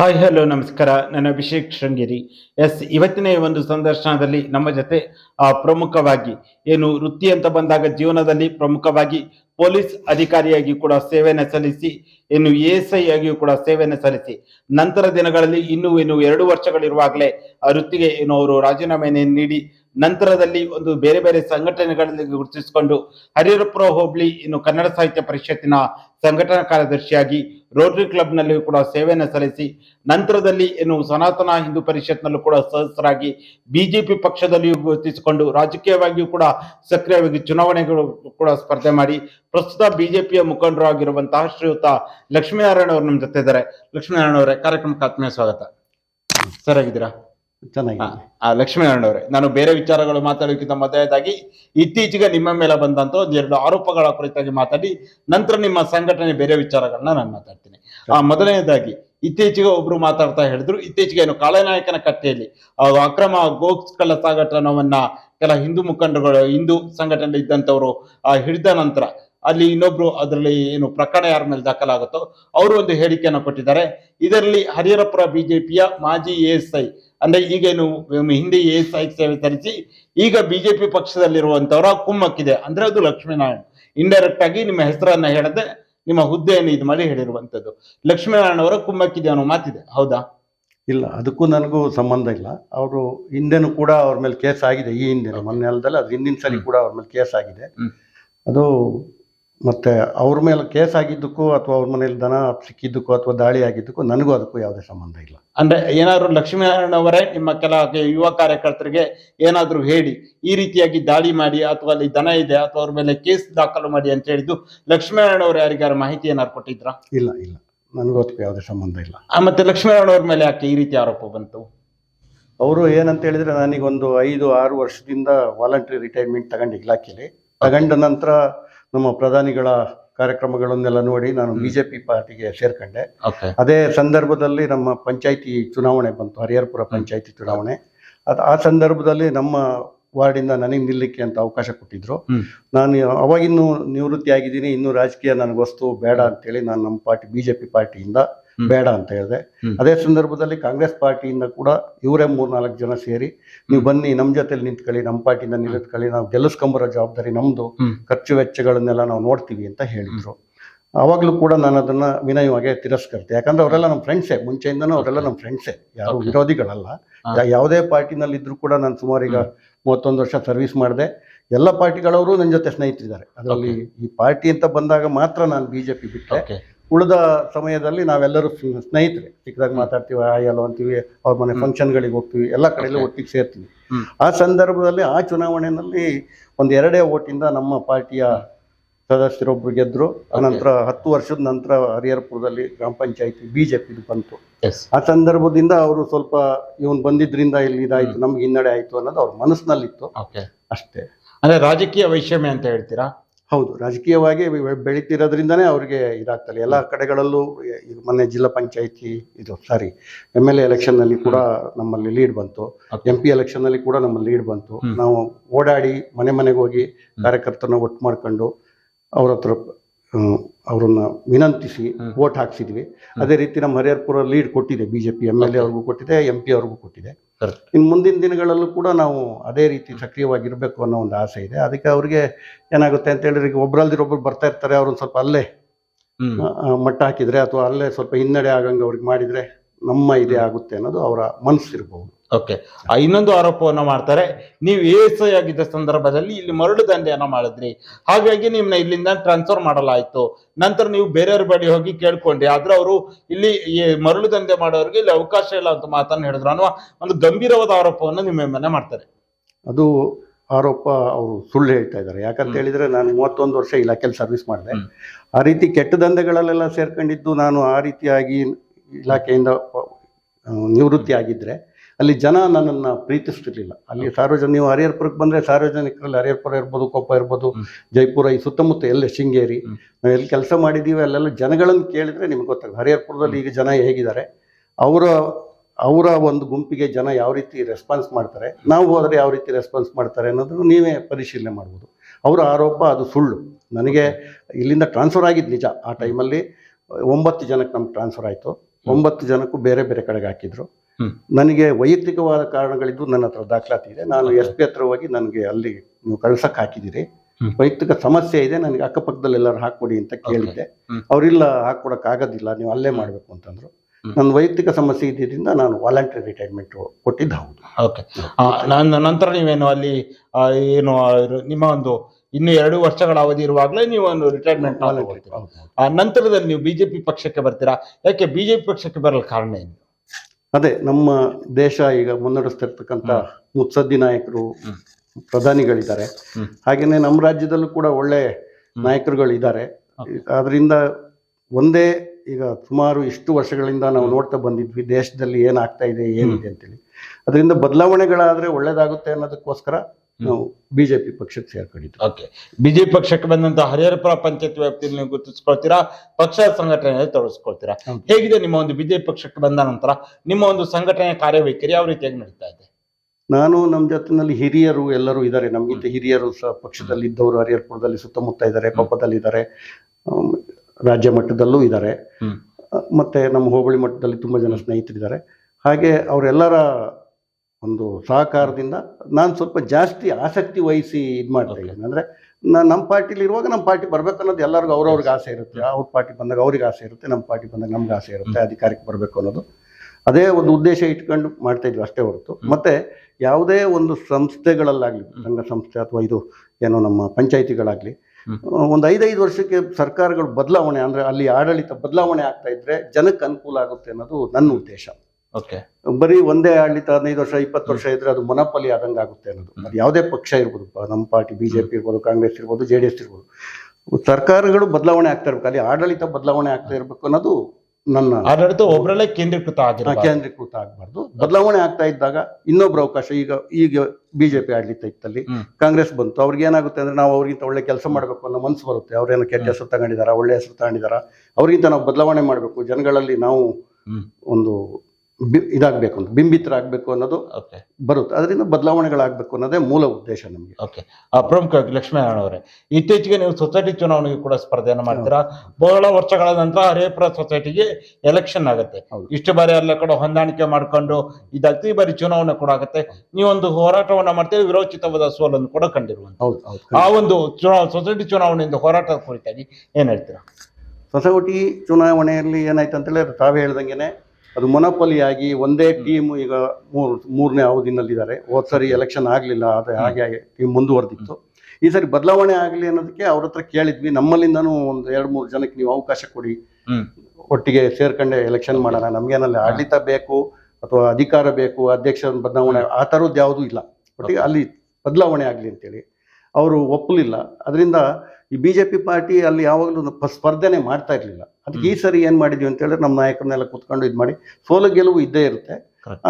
Hi, hello, ನಮಸ್ಕಾರ. ನಾನು Abhishek Sringeri. S, ಇವತ್ತಿನ ಒಂದು ಸಂದರ್ಶನದಲ್ಲಿ ನಮ್ಮ ಜೊತೆ ಪ್ರಮುಖವಾಗಿ, ಏನು ವೃತ್ತಿ ಅಂತ ಬಂದಾಗ ಜೀವನದಲ್ಲಿ ಪ್ರಮುಖವಾಗಿ ಪೊಲೀಸ್ ಅಧಿಕಾರಿಯಾಗಿ ಕೂಡ ಸೇವೆಯನ್ನು ಸಲ್ಲಿಸಿ, ಇನ್ನು ಎಸ್ ಐ ಆಗಿಯೂ ಕೂಡ ಸೇವೆಯನ್ನು ಸಲ್ಲಿಸಿ, ನಂತರ ದಿನಗಳಲ್ಲಿ ಇನ್ನೂ ಏನು ಎರಡು ವರ್ಷಗಳಿರುವಾಗಲೇ ಆ ವೃತ್ತಿಗೆ ಏನು ಅವರು ರಾಜೀನಾಮೆಯನ್ನು ನೀಡಿ, ನಂತರದಲ್ಲಿ ಒಂದು ಬೇರೆ ಬೇರೆ ಸಂಘಟನೆಗಳಲ್ಲಿ ಗುರುತಿಸಿಕೊಂಡು, ಹರಿಹರಪುರ ಹೋಬಳಿ, ಇನ್ನು ಕನ್ನಡ ಸಾಹಿತ್ಯ ಪರಿಷತ್ತಿನ ಸಂಘಟನಾ ಕಾರ್ಯದರ್ಶಿಯಾಗಿ ರೋಟರಿ ಕ್ಲಬ್ನಲ್ಲಿ ಕೂಡ ಸೇವೆಯನ್ನು ಸಲ್ಲಿಸಿ, ನಂತರದಲ್ಲಿ ಏನು ಸನಾತನ ಹಿಂದೂ ಪರಿಷತ್ನಲ್ಲೂ ಕೂಡ ಸದಸ್ಯರಾಗಿ ಬಿಜೆಪಿ ಪಕ್ಷದಲ್ಲಿಯೂ ಗುರುತಿಸಿಕೊಂಡು ರಾಜಕೀಯವಾಗಿಯೂ ಕೂಡ ಸಕ್ರಿಯವಾಗಿ ಚುನಾವಣೆಗಳು ಕೂಡ ಸ್ಪರ್ಧೆ ಮಾಡಿ, ಪ್ರಸ್ತುತ ಬಿಜೆಪಿಯ ಮುಖಂಡರು ಆಗಿರುವಂತಹ ಶ್ರೀಯುತ ಲಕ್ಷ್ಮೀನಾರಾಯಣ ಅವರು ನಮ್ಮ ಜೊತೆ ಇದ್ದಾರೆ. ಲಕ್ಷ್ಮೀನಾರಾಯಣ ಅವರೇ, ಕಾರ್ಯಕ್ರಮಕ್ಕೆ ಆತ್ಮೀಯ ಸ್ವಾಗತ. ಸರ್ ಆಗಿದ್ದೀರಾ ಚೆನ್ನಾಗಿದೆ. ಆ, ಲಕ್ಷ್ಮೀನಾರಾಯಣ ಅವರೇ ನಾನು ಬೇರೆ ವಿಚಾರಗಳು ಮಾತಾಡೋಕ್ಕಿಂತ ಮೊದಲನೇದಾಗಿ ಇತ್ತೀಚೆಗೆ ನಿಮ್ಮ ಮೇಲೆ ಬಂದಂತ ಒಂದೆರಡು ಎರಡು ಆರೋಪಗಳ ಕುರಿತಾಗಿ ಮಾತಾಡಿ ನಂತರ ನಿಮ್ಮ ಸಂಘಟನೆ ಬೇರೆ ವಿಚಾರಗಳನ್ನ ನಾನು ಮಾತಾಡ್ತೀನಿ. ಆ ಮೊದಲನೇದಾಗಿ ಇತ್ತೀಚೆಗೆ ಒಬ್ರು ಮಾತಾಡ್ತಾ ಹೇಳಿದ್ರು ಇತ್ತೀಚೆಗೆ ಏನು ಕಾಳನಾಯಕನ ಕಟ್ಟೆಯಲ್ಲಿ ಆ ಅಕ್ರಮ ಗೋಕ್ಸ್ ಸಂಘಟನವನ್ನ ಕೆಲ ಹಿಂದೂ ಮುಖಂಡರುಗಳು ಹಿಂದೂ ಸಂಘಟನೆ ಇದ್ದಂತವರು ಆ ಹಿಡಿದ ನಂತರ ಅಲ್ಲಿ ಇನ್ನೊಬ್ರು ಅದರಲ್ಲಿ ಏನು ಪ್ರಕರಣ ಯಾರ ಮೇಲೆ ದಾಖಲಾಗುತ್ತೋ ಅವರು ಒಂದು ಹೇಳಿಕೆಯನ್ನು ಕೊಟ್ಟಿದ್ದಾರೆ. ಇದರಲ್ಲಿ ಹರಿಹರಪುರ ಬಿಜೆಪಿಯ ಮಾಜಿ ಎ ಎಸ್ ಐ ಅಂದ್ರೆ ಈಗೇನು ಹಿಂದೆ ಎ ಎಸ್ ಐ ಸೇವೆ ಸಲ್ಲಿಸಿ ಈಗ ಬಿಜೆಪಿ ಪಕ್ಷದಲ್ಲಿರುವಂತವರ ಕುಮ್ಮಕ್ಕಿದೆ. ಅಂದ್ರೆ ಅದು ಲಕ್ಷ್ಮೀನಾರಾಯಣ ಇಂಡೈರೆಕ್ಟ್ ಆಗಿ ನಿಮ್ಮ ಹೆಸರನ್ನ ಹೇಳದೆ ನಿಮ್ಮ ಹುದ್ದೆಯನ್ನು ಇದು ಮಾಡಿ ಹೇಳಿರುವಂತದ್ದು ಲಕ್ಷ್ಮೀನಾರಾಯಣ ಅವರ ಕುಮ್ಮಕ್ಕಿದೆ ಅನ್ನೋ ಮಾತಿದೆ. ಹೌದಾ? ಇಲ್ಲ ಅದಕ್ಕೂ ನನಗೂ ಸಂಬಂಧ ಇಲ್ಲ. ಅವರು ಹಿಂದೆನೂ ಕೂಡ ಅವ್ರ ಮೇಲೆ ಕೇಸ್ ಆಗಿದೆ. ಈ ಹಿಂದೆ ಮೊನ್ನೆ ಅಲ್ದಲ್ಲ ಅದು ಹಿಂದಿನ ಸಲ ಕೂಡ ಅವ್ರ ಮೇಲೆ ಕೇಸ್ ಆಗಿದೆ. ಅದು ಮತ್ತೆ ಅವ್ರ ಮೇಲೆ ಕೇಸ್ ಆಗಿದ್ದಕ್ಕೂ ಅಥವಾ ಅವ್ರ ಮನೇಲಿ ದನ ಸಿಕ್ಕಿದ್ದಕ್ಕೂ ಅಥವಾ ದಾಳಿ ಆಗಿದ್ದಕ್ಕೂ ನನಗೂ ಅದಕ್ಕೂ ಯಾವುದೇ ಸಂಬಂಧ ಇಲ್ಲ. ಅಂದ್ರೆ ಏನಾದ್ರು ಲಕ್ಷ್ಮೀನಾರಾಯಣ ಅವರೇ ನಿಮ್ಮ ಕೆಲ ಯುವ ಕಾರ್ಯಕರ್ತರಿಗೆ ಏನಾದರೂ ಹೇಳಿ ಈ ರೀತಿಯಾಗಿ ದಾಳಿ ಮಾಡಿ ಅಥವಾ ಅಲ್ಲಿ ದನ ಇದೆ ಅಥವಾ ಅವ್ರ ಮೇಲೆ ಕೇಸ್ ದಾಖಲು ಮಾಡಿ ಅಂತ ಹೇಳಿದ್ದು ಲಕ್ಷ್ಮೀನಾರಾಯಣ ಅವರು ಯಾರಿಗಾರ ಮಾಹಿತಿ ಏನಾದ್ರು ಕೊಟ್ಟಿದ್ರಾ? ಇಲ್ಲ ಇಲ್ಲ. ನನಗೂ ಅದಕ್ಕೂ ಯಾವುದೇ ಸಂಬಂಧ ಇಲ್ಲ. ಆ, ಮತ್ತೆ ಲಕ್ಷ್ಮೀನಾರಾಯಣ ಅವ್ರ ಮೇಲೆ ಯಾಕೆ ಈ ರೀತಿ ಆರೋಪ ಬಂತು? ಅವರು ಏನಂತ ಹೇಳಿದ್ರೆ ನನಗೊಂದು ಐದು ಆರು ವರ್ಷದಿಂದ ವಾಲಂಟ್ರಿ ರಿಟೈರ್ಮೆಂಟ್ ತಗೊಂಡು ಇಲಾಖೆಯಲ್ಲಿ ತಗೊಂಡ ನಂತರ ನಮ್ಮ ಪ್ರಧಾನಿಗಳ ಕಾರ್ಯಕ್ರಮಗಳನ್ನೆಲ್ಲ ನೋಡಿ ನಾನು ಬಿಜೆಪಿ ಪಾರ್ಟಿಗೆ ಸೇರ್ಕೊಂಡೆ. ಅದೇ ಸಂದರ್ಭದಲ್ಲಿ ನಮ್ಮ ಪಂಚಾಯಿತಿ ಚುನಾವಣೆ ಬಂತು ಹರಿಹರಪುರ ಪಂಚಾಯಿತಿ ಚುನಾವಣೆ. ಅದು ಆ ಸಂದರ್ಭದಲ್ಲಿ ನಮ್ಮ ವಾರ್ಡಿಂದ ನನಗೆ ನಿಲ್ಲಕ್ಕೆ ಅಂತ ಅವಕಾಶ ಕೊಟ್ಟಿದ್ರು. ನಾನು ಅವಾಗಿನ್ನೂ ನಿವೃತ್ತಿ ಆಗಿದ್ದೀನಿ ಇನ್ನೂ ರಾಜಕೀಯ ನನಗೆ ವಸ್ತು ಬೇಡ ಅಂತೇಳಿ ನಾನು ನಮ್ಮ ಪಾರ್ಟಿ ಬಿಜೆಪಿ ಪಾರ್ಟಿಯಿಂದ. ಬೇಡ ಅಂತ ಹೇಳಿದೆ. ಅದೇ ಸಂದರ್ಭದಲ್ಲಿ ಕಾಂಗ್ರೆಸ್ ಪಾರ್ಟಿಯಿಂದ ಕೂಡ ಇವರೇ ಮೂರ್ನಾಲ್ಕು ಜನ ಸೇರಿ ನೀವು ಬನ್ನಿ ನಮ್ಮ ಜೊತೆಲಿ ನಿಂತ್ಕೊಳ್ಳಿ ನಮ್ಮ ಪಾರ್ಟಿಯಿಂದ ನಿಂತ್ಕೊಳ್ಳಿ ನಾವು ಗೆಲ್ಲಿಸ್ಕೊಂಬರೋ ಜವಾಬ್ದಾರಿ ನಮ್ದು. ಖರ್ಚು ವೆಚ್ಚಗಳನ್ನೆಲ್ಲ ನಾವು ನೋಡ್ತೀವಿ ಅಂತ ಹೇಳಿದ್ರು. ಅವಾಗಲೂ ಕೂಡ ನಾನು ಅದನ್ನ ವಿನಯವಾಗಿ ತಿರಸ್ಕರ್ತೆ ಯಾಕಂದ್ರೆ ಅವರೆಲ್ಲ ನಮ್ಮ ಫ್ರೆಂಡ್ಸೇ ಮುಂಚೆಯಿಂದನೂ ಅವರೆಲ್ಲ ನಮ್ಮ ಫ್ರೆಂಡ್ಸೇ ಯಾರು ವಿರೋಧಿಗಳಲ್ಲ. ಯಾವುದೇ ಪಾರ್ಟಿನಲ್ಲಿ ಇದ್ರು ಕೂಡ ನಾನು ಸುಮಾರು ಈಗ ಮೂವತ್ತೊಂದು ವರ್ಷ ಸರ್ವಿಸ್ ಮಾಡಿದೆ. ಎಲ್ಲ ಪಾರ್ಟಿಗಳವರು ನನ್ನ ಜೊತೆ ಸ್ನೇಹಿತರಿದ್ದಾರೆ. ಅದರಲ್ಲಿ ಈ ಪಾರ್ಟಿ ಅಂತ ಬಂದಾಗ ಮಾತ್ರ ನಾನು ಬಿಜೆಪಿ ಬಿಟ್ಟೆ. ಓಕೆ ಉಳಿದ ಸಮಯದಲ್ಲಿ ನಾವೆಲ್ಲರೂ ಸ್ನ- ಸ್ನೇಹಿತರೆ. ಚಿಕ್ಕದಾಗಿ ಮಾತಾಡ್ತೀವಿ ಹಾಯ್ ಅಂತೀವಿ ಅವ್ರ ಮನೆ. ಫಂಕ್ಷನ್ಗಳಿಗೆ ಹೋಗ್ತೀವಿ ಎಲ್ಲ ಕಡೆಯಲ್ಲೂ. ಒಟ್ಟಿಗೆ ಸೇರ್ತೀವಿ. ಆ ಸಂದರ್ಭದಲ್ಲಿ ಆ ಚುನಾವಣೆಯಲ್ಲಿ ಒಂದು ಎರಡೇ ಓಟಿಂದ ನಮ್ಮ ಪಾರ್ಟಿಯ ಸದಸ್ಯರೊಬ್ಬರು ಗೆದ್ದರು ಅನಂತರ ಹತ್ತು ವರ್ಷದ ನಂತರ ಹರಿಹರಪುರದಲ್ಲಿ ಗ್ರಾಮ ಪಂಚಾಯತಿ ಬಿಜೆಪಿ ಬಂತು. ಆ ಸಂದರ್ಭದಿಂದ ಅವರು ಸ್ವಲ್ಪ ಇವನು ಬಂದಿದ್ರಿಂದ ಇಲ್ಲಿ ಇದಾಯಿತು ನಮ್ಗೆ ಹಿನ್ನಡೆ ಆಯಿತು ಅನ್ನೋದು ಅವ್ರ ಮನಸ್ಸಿನಲ್ಲಿತ್ತು. ಅಷ್ಟೇ. ಅಂದರೆ ರಾಜಕೀಯ ವೈಷಮ್ಯ ಅಂತ ಹೇಳ್ತೀರಾ? ಹೌದು ರಾಜಕೀಯವಾಗಿ ಬೆಳೀತಿರೋದ್ರಿಂದನೇ ಅವ್ರಿಗೆ ಇದಾಗ್ತದೆ. ಎಲ್ಲ ಕಡೆಗಳಲ್ಲೂ ಈಗ ಮೊನ್ನೆ ಜಿಲ್ಲಾ ಪಂಚಾಯಿತಿ ಇದು ಸಾರಿ ಎಂ ಎಲ್ ಎ ಎಲೆಕ್ಷನ್ನಲ್ಲಿ ಕೂಡ ನಮ್ಮಲ್ಲಿ ಲೀಡ್ ಬಂತು. ಎಂ ಪಿ ಎಲೆಕ್ಷನ್ನಲ್ಲಿ ಕೂಡ ನಮ್ಮಲ್ಲಿ ಲೀಡ್ ಬಂತು. ನಾವು ಓಡಾಡಿ ಮನೆ ಮನೆಗೆ ಹೋಗಿ ಕಾರ್ಯಕರ್ತರನ್ನ ಒಟ್ಟು ಮಾಡ್ಕೊಂಡು ಅವ್ರ ಹತ್ರ ಅವ್ರನ್ನ ವಿನಂತಿಸಿ. ವೋಟ್ ಹಾಕ್ಸಿದ್ವಿ. ಅದೇ ರೀತಿ ನಮ್ಮ ಹರಿಹರಪುರ ಲೀಡ್ ಕೊಟ್ಟಿದೆ ಬಿಜೆಪಿ ಎಂ ಎಲ್ ಎ ಅವ್ರಿಗೂ ಕೊಟ್ಟಿದೆ ಎಂ ಪಿ ಅವ್ರಿಗೂ ಕೊಟ್ಟಿದೆ. ಇನ್ನು ಮುಂದಿನ ದಿನಗಳಲ್ಲೂ ಕೂಡ ನಾವು ಅದೇ ರೀತಿ ಸಕ್ರಿಯವಾಗಿರಬೇಕು ಅನ್ನೋ ಒಂದು ಆಸೆ ಇದೆ. ಅದಕ್ಕೆ ಅವ್ರಿಗೆ ಏನಾಗುತ್ತೆ ಅಂತ ಹೇಳಿದ್ರೆ ಈಗ ಒಬ್ರಲ್ದಿರ ಒಬ್ರು ಬರ್ತಾ ಇರ್ತಾರೆ ಅವ್ರನ್ನ ಸ್ವಲ್ಪ ಅಲ್ಲೇ ಮಟ್ಟ ಹಾಕಿದ್ರೆ ಅಥವಾ ಅಲ್ಲೇ ಸ್ವಲ್ಪ ಹಿನ್ನಡೆ ಆಗಂಗೆ ಅವ್ರಿಗೆ ಮಾಡಿದರೆ ನಮ್ಮ ಇದೇ ಆಗುತ್ತೆ ಅನ್ನೋದು ಅವರ ಮನಸ್ಸಿರ್ಬೋದು. ಓಕೆ ಇನ್ನೊಂದು ಆರೋಪವನ್ನು ಮಾಡ್ತಾರೆ. ನೀವು ಎ ಎಸ್ ಐ ಆಗಿದ್ದ ಸಂದರ್ಭದಲ್ಲಿ ಇಲ್ಲಿ ಮರಳು ದಂಧೆಯನ್ನು ಮಾಡಿದ್ರಿ. ಹಾಗಾಗಿ ನಿಮ್ಮನ್ನ ಇಲ್ಲಿಂದ ಟ್ರಾನ್ಸ್ಫರ್ ಮಾಡಲಾಯಿತು. ನಂತರ ನೀವು ಬೇರೆಯವ್ರ ಬಳಿ ಹೋಗಿ ಕೇಳ್ಕೊಂಡ್ರಿ. ಆದ್ರೆ ಅವರು ಇಲ್ಲಿ ಮರಳು ದಂಧೆ ಮಾಡೋರಿಗೆ ಇಲ್ಲಿ ಅವಕಾಶ ಇಲ್ಲ ಅಂತ ಮಾತನ್ನು ಹೇಳಿದ್ರು ಅನ್ನುವ ಒಂದು ಗಂಭೀರವಾದ ಆರೋಪವನ್ನು ನಿಮ್ಮ ಮೇಲೆ ಮಾಡ್ತಾರೆ. ಅದು ಆರೋಪ ಅವರು ಸುಳ್ಳು ಹೇಳ್ತಾ ಇದ್ದಾರೆ. ಯಾಕಂತ. ಹೇಳಿದ್ರೆ ನಾನು ಮೂವತ್ತೊಂದು ವರ್ಷ ಇಲಾಖೆಯಲ್ಲಿ ಸರ್ವಿಸ್ ಮಾಡಿದೆ. ಆ ರೀತಿ ಕೆಟ್ಟ ದಂಧೆಗಳಲ್ಲೆಲ್ಲ ಸೇರ್ಕೊಂಡಿದ್ದು ನಾನು ಆ ರೀತಿಯಾಗಿ ಇಲಾಖೆಯಿಂದ ನಿವೃತ್ತಿ ಆಗಿದ್ರೆ ಅಲ್ಲಿ ಜನ ನನ್ನನ್ನು ಪ್ರೀತಿಸ್ತಿರ್ಲಿಲ್ಲ. ಅಲ್ಲಿ ಸಾರ್ವಜನಿಕ ನೀವು ಹರಿಹರಪುರಕ್ಕೆ ಬಂದರೆ ಸಾರ್ವಜನಿಕರಲ್ಲಿ ಹರಿಹರಪುರ ಇರ್ಬೋದು ಕೊಪ್ಪ ಇರ್ಬೋದು ಜೈಪುರ ಈ ಸುತ್ತಮುತ್ತ ಎಲ್ಲ ಶೃಂಗೇರಿ. ನಾವು ಎಲ್ಲಿ ಕೆಲಸ ಮಾಡಿದ್ದೀವಿ ಅಲ್ಲೆಲ್ಲ ಜನಗಳನ್ನು ಕೇಳಿದರೆ ನಿಮ್ಗೆ ಗೊತ್ತಾಗುತ್ತೆ. ಹರಿಹರಪುರದಲ್ಲಿ ಈಗ ಜನ ಹೇಗಿದ್ದಾರೆ? ಅವರ ಅವರ ಒಂದು ಗುಂಪಿಗೆ ಜನ ಯಾವ ರೀತಿ ರೆಸ್ಪಾನ್ಸ್ ಮಾಡ್ತಾರೆ? ನಾವು ಹೋದರೆ ಯಾವ ರೀತಿ ರೆಸ್ಪಾನ್ಸ್ ಮಾಡ್ತಾರೆ ಅನ್ನೋದನ್ನು ನೀವೇ ಪರಿಶೀಲನೆ ಮಾಡ್ಬೋದು. ಅವರ ಆರೋಪ ಅದು ಸುಳ್ಳು. ನನಗೆ ಇಲ್ಲಿಂದ ಟ್ರಾನ್ಸ್ಫರ್ ಆಗಿದ್ದು ನಿಜ. ಆ ಟೈಮಲ್ಲಿ ಒಂಬತ್ತು ಜನಕ್ಕೆ ನಮ್ಗೆ ಟ್ರಾನ್ಸ್ಫರ್ ಆಯಿತು. ಒಂಬತ್ತು ಜನಕ್ಕೂ ಬೇರೆ ಬೇರೆ ಕಡೆಗೆ ಹಾಕಿದ್ರು. ನನಗೆ ವೈಯಕ್ತಿಕವಾದ ಕಾರಣಗಳಿದ್ದು ನನ್ನ ಹತ್ರ ದಾಖಲಾತಿ ಇದೆ. ನಾನು ಎಸ್ ಪಿ ಹತ್ರ ಹೋಗಿ ನನಗೆ ಅಲ್ಲಿ ನೀವು ಕಳ್ಸಕ್ ಹಾಕಿದಿರಿ ವೈಯಕ್ತಿಕ ಸಮಸ್ಯೆ ಇದೆ ನನಗೆ ಅಕ್ಕಪಕ್ಕದಲ್ಲಿ ಎಲ್ಲರೂ ಹಾಕೊಡಿ ಅಂತ ಕೇಳಿದ್ದೆ. ಅವರಿಲ್ಲ ಹಾಕೊಡಕ್ ಆಗೋದಿಲ್ಲ ನೀವು ಅಲ್ಲೇ ಮಾಡಬೇಕು ಅಂತಂದ್ರು. ನನ್ನ ವೈಯಕ್ತಿಕ ಸಮಸ್ಯೆ ಇದ್ದಿದ್ದರಿಂದ ನಾನು ವಾಲಂಟರಿ ರಿಟೈರ್ಮೆಂಟ್ ಕೊಟ್ಟಿದ್ದು. ಹೌದು. ಓಕೆ ನಂತರ ನೀವೇನು ಅಲ್ಲಿ ಏನು ನಿಮ್ಮ ಒಂದು ಇನ್ನು ಎರಡು ವರ್ಷಗಳ ಅವಧಿ ಇರುವಾಗಲೇ ನೀವು ಒಂದು ರಿಟೈರ್ಮೆಂಟ್ ನಂತರದಲ್ಲಿ ನೀವು ಬಿಜೆಪಿ ಪಕ್ಷಕ್ಕೆ ಬರ್ತೀರಾ? ಯಾಕೆ ಬಿಜೆಪಿ ಪಕ್ಷಕ್ಕೆ ಬರಲು ಕಾರಣ ಏನು? ಅದೇ ನಮ್ಮ ದೇಶ ಈಗ ಮುನ್ನಡೆಸ್ತಿರ್ತಕ್ಕಂಥ ಮುತ್ಸದ್ದಿ ನಾಯಕರು ಪ್ರಧಾನಿಗಳಿದ್ದಾರೆ. ಹಾಗೇನೆ ನಮ್ಮ ರಾಜ್ಯದಲ್ಲೂ ಕೂಡ ಒಳ್ಳೆ. ನಾಯಕರುಗಳಿದ್ದಾರೆ. ಅದರಿಂದ ಒಂದೇ ಈಗ ಸುಮಾರು ಇಷ್ಟು ವರ್ಷಗಳಿಂದ ನಾವು ನೋಡ್ತಾ ಬಂದಿದ್ವಿ ದೇಶದಲ್ಲಿ ಏನಾಗ್ತಾ ಇದೆ ಏನಿದೆ ಅಂತೇಳಿ. ಅದರಿಂದ ಬದಲಾವಣೆಗಳಾದ್ರೆ ಒಳ್ಳೇದಾಗುತ್ತೆ ಅನ್ನೋದಕ್ಕೋಸ್ಕರ ನಾವು ಬಿಜೆಪಿ ಪಕ್ಷಕ್ಕೆ ಸೇರ್ಕೊಂಡಿದ್ದು. ಓಕೆ. ಬಿಜೆಪಿ ಪಕ್ಷಕ್ಕೆ ಬಂದಂತ ಹರಿಹರಪುರ ಪಂಚಾಯತ್ ವ್ಯಾಪ್ತಿಯಲ್ಲಿ ನೀವು ಗುರುತಿಸ್ಕೊಳ್ತೀರಾ? ಪಕ್ಷ ಸಂಘಟನೆ ತೊಡಗಿಸ್ಕೊಳ್ತೀರಾ. ಹೇಗಿದೆ ನಿಮ್ಮ ಒಂದು ಬಿಜೆಪಿ ಪಕ್ಷಕ್ಕೆ ಬಂದ ನಂತರ ನಿಮ್ಮ ಒಂದು ಸಂಘಟನೆ ಕಾರ್ಯವೈಖರಿ ಯಾವ ರೀತಿಯಾಗಿ ನಡೀತಾ ಇದೆ? ನಾನು ನಮ್ಮ ಜೊತೆನಲ್ಲಿ ಹಿರಿಯರು ಎಲ್ಲರೂ ಇದ್ದಾರೆ. ನಮಗಿಂತ ಹಿರಿಯರು ಸಹ ಪಕ್ಷದಲ್ಲಿ ಇದ್ದವರು ಹರಿಹರಪುರದಲ್ಲಿ ಸುತ್ತಮುತ್ತ ಇದ್ದಾರೆ ಕೊಪ್ಪದಲ್ಲಿ ಇದ್ದಾರೆ ರಾಜ್ಯ ಮಟ್ಟದಲ್ಲೂ ಇದ್ದಾರೆ. ಮತ್ತೆ ನಮ್ಮ ಹೋಬಳಿ ಮಟ್ಟದಲ್ಲಿ ತುಂಬ ಜನ ಸ್ನೇಹಿತರಿದ್ದಾರೆ. ಹಾಗೆ ಅವರೆಲ್ಲರ ಒಂದು ಸಹಕಾರದಿಂದ ನಾನು ಸ್ವಲ್ಪ ಜಾಸ್ತಿ ಆಸಕ್ತಿ ವಹಿಸಿ ಇದು ಮಾಡ್ತಾ. ಇದ್ದೀನಿ. ಅಂದರೆ ನಮ್ಮ ಪಾರ್ಟಿಲಿ ಇರುವಾಗ ನಮ್ಮ ಪಾರ್ಟಿ ಬರಬೇಕು ಅನ್ನೋದು ಎಲ್ಲರಿಗೂ ಅವ್ರವ್ರಿಗೆ ಆಸೆ ಇರುತ್ತೆ. ಅವ್ರ ಪಾರ್ಟಿ ಬಂದಾಗ ಅವ್ರಿಗೆ ಆಸೆ ಇರುತ್ತೆ ನಮ್ಮ ಪಾರ್ಟಿ ಬಂದಾಗ ನಮ್ಗೆ ಆಸೆ ಇರುತ್ತೆ ಅಧಿಕಾರಕ್ಕೆ ಬರಬೇಕು ಅನ್ನೋದು. ಅದೇ ಒಂದು ಉದ್ದೇಶ ಇಟ್ಕೊಂಡು ಮಾಡ್ತಾ ಇದ್ವಿ ಅಷ್ಟೇ ಹೊರತು. ಮತ್ತೆ ಯಾವುದೇ ಒಂದು ಸಂಸ್ಥೆಗಳಲ್ಲಾಗಲಿ ಸಂಘ ಸಂಸ್ಥೆ ಅಥವಾ ಇದು ಏನೋ ನಮ್ಮ ಪಂಚಾಯಿತಿಗಳಾಗಲಿ. ಒಂದು ಐದೈದು ವರ್ಷಕ್ಕೆ ಸರ್ಕಾರಗಳು ಬದಲಾವಣೆ ಅಂದರೆ ಅಲ್ಲಿ ಆಡಳಿತ ಬದಲಾವಣೆ ಆಗ್ತಾ ಇದ್ರೆ ಜನಕ್ಕೆ ಅನುಕೂಲ ಆಗುತ್ತೆ ಅನ್ನೋದು ನನ್ನ ಉದ್ದೇಶ. ಬರೀ ಒಂದೇ ಆಡಳಿತ ಹದಿನೈದು ವರ್ಷ ಇಪ್ಪತ್ತು ವರ್ಷ ಇದ್ರೆ ಅದು ಮೊನಪಲಿ ಆದಂಗೆ ಆಗುತ್ತೆ ಅನ್ನೋದು. ಅದು ಯಾವುದೇ ಪಕ್ಷ ಇರ್ಬೋದು ಪ- ನಮ್ಮ ಪಾರ್ಟಿ ಬಿಜೆಪಿ ಇರ್ಬೋದು ಕಾಂಗ್ರೆಸ್ ಇರ್ಬೋದು ಜೆ ಡಿ ಎಸ್ ಇರ್ಬೋದು. ಸರ್ಕಾರಗಳು ಬದಲಾವಣೆ ಆಗ್ತಾ ಇರ್ಬೇಕು. ಅಲ್ಲಿ ಆಡಳಿತ ಬದಲಾವಣೆ ಆಗ್ತಾ ಇರ್ಬೇಕು ಅನ್ನೋದು ನನ್ನ ಆಡಳಿತ ಒಬ್ಬರಲ್ಲೇ ಕೇಂದ್ರೀಕೃತ ಕೇಂದ್ರೀಕೃತ ಆಗಬಾರ್ದು. ಬದಲಾವಣೆ ಆಗ್ತಾ ಇದ್ದಾಗ ಇನ್ನೊಬ್ರು ಅವಕಾಶ ಈಗ ಈಗ ಬಿಜೆಪಿ ಆಡಳಿತ ಇತ್ತಲ್ಲಿ. ಕಾಂಗ್ರೆಸ್ ಬಂತು. ಅವ್ರಿಗೆ ಏನಾಗುತ್ತೆ ಅಂದ್ರೆ ನಾವು ಅವ್ರಿಗಿಂತ ಒಳ್ಳೆ ಕೆಲಸ ಮಾಡಬೇಕು ಅನ್ನೋ ಮನಸ್ಸು ಬರುತ್ತೆ. ಅವ್ರೇನೋ ಕೆಟ್ಟ ಹೆಸರು ತಗೊಂಡಿದಾರ ಒಳ್ಳೆ ಹೆಸರು ತಗೊಂಡಿದಾರ ಅವ್ರಿಗಿಂತ ನಾವು ಬದಲಾವಣೆ ಮಾಡಬೇಕು. ಜನಗಳಲ್ಲಿ ನಾವು ಒಂದು ಬಿ- ಇದಾಗಬೇಕು ಅಂತ ಬಿಂಬಿತರಾಗಬೇಕು ಅನ್ನೋದು ಓಕೆ ಬರುತ್ತೆ. ಅದರಿಂದ ಬದಲಾವಣೆಗಳಾಗಬೇಕು ಅನ್ನೋದೇ ಮೂಲ ಉದ್ದೇಶ ನಮಗೆ. ಓಕೆ ಪ್ರಮುಖವಾಗಿ ಲಕ್ಷ್ಮೀನಾರಾಯಣ ಅವರೇ ಇತ್ತೀಚೆಗೆ ನೀವು ಸೊಸೈಟಿ ಚುನಾವಣೆಗೆ ಕೂಡ ಸ್ಪರ್ಧೆಯನ್ನು ಮಾಡ್ತೀರಾ? ಬಹಳ ವರ್ಷಗಳ ನಂತರ ಹರೇಪುರ ಸೊಸೈಟಿಗೆ ಎಲೆಕ್ಷನ್ ಆಗುತ್ತೆ. ಇಷ್ಟು ಬಾರಿ ಅಲ್ಲೇ ಕಡೆ ಹೊಂದಾಣಿಕೆ ಮಾಡ್ಕೊಂಡು ಇದು ಅತಿ ಬಾರಿ ಚುನಾವಣೆ ಕೂಡ ಆಗುತ್ತೆ. ನೀವೊಂದು ಹೋರಾಟವನ್ನು ಮಾಡ್ತೀರಿ? ವಿರೋಚಿತವಾದ ಸೋಲನ್ನು ಕೂಡ ಕಂಡಿರುವಂತ ಆ ಒಂದು ಚುನಾವ ಸೊಸೈಟಿ ಚುನಾವಣೆಯಿಂದ ಹೋರಾಟದ ಕುರಿತಾಗಿ ಏನು ಹೇಳ್ತೀರಾ? ಸೊಸೈಟಿ ಚುನಾವಣೆಯಲ್ಲಿ ಏನಾಯ್ತು ಅಂತೇಳಿ ತಾವೇ ಹೇಳ್ದಂಗೆನೆ ಅದು ಮೊನಪಲಿಯಾಗಿ ಆಗಿ ಒಂದೇ ಟೀಮ್ ಈಗ ಮೂರು ಮೂರನೇ ಅವಧಿನಲ್ಲಿದ್ದಾರೆ. ಹೋದ್ ಸರಿ ಎಲೆಕ್ಷನ್ ಆಗಲಿಲ್ಲ ಆದರೆ ಹಾಗೆ ಟೀಮ್ ಮುಂದುವರೆದಿತ್ತು. ಈ ಸರಿ ಬದಲಾವಣೆ ಆಗಲಿ ಅನ್ನೋದಕ್ಕೆ ಅವ್ರ ಹತ್ರ ಕೇಳಿದ್ವಿ. ನಮ್ಮಲ್ಲಿಂದನೂ ಒಂದು ಎರಡು ಮೂರು ಜನಕ್ಕೆ ನೀವು ಅವಕಾಶ ಕೊಡಿ. ಒಟ್ಟಿಗೆ ಸೇರ್ಕೊಂಡೆ ಎಲೆಕ್ಷನ್ ಮಾಡೋಣ. ನಮ್ಗೇನಲ್ಲಿ ಆಡಳಿತ ಬೇಕು ಅಥವಾ ಅಧಿಕಾರ ಬೇಕು ಅಧ್ಯಕ್ಷ ಬದಲಾವಣೆ ಆ ಥರದ್ದು ಯಾವುದೂ ಇಲ್ಲ. ಒಟ್ಟಿಗೆ ಅಲ್ಲಿ ಬದಲಾವಣೆ ಆಗಲಿ ಅಂತೇಳಿ. ಅವರು ಒಪ್ಪಲಿಲ್ಲ. ಅದರಿಂದ ಈ ಬಿ ಜೆ ಪಿ ಪಾರ್ಟಿ ಅಲ್ಲಿ ಯಾವಾಗಲೂ ಸ್ಪರ್ಧೆನೆ ಮಾಡ್ತಾ ಇರಲಿಲ್ಲ. ಅದಕ್ಕೆ ಈ ಸರಿ ಏನು ಮಾಡಿದ್ವಿ ಅಂತ ಹೇಳಿದ್ರೆ ನಮ್ಮ ನಾಯಕರನ್ನೆಲ್ಲ ಕೂತ್ಕೊಂಡು ಇದು ಮಾಡಿ ಸೋಲು ಗೆಲುವು ಇದ್ದೇ ಇರುತ್ತೆ.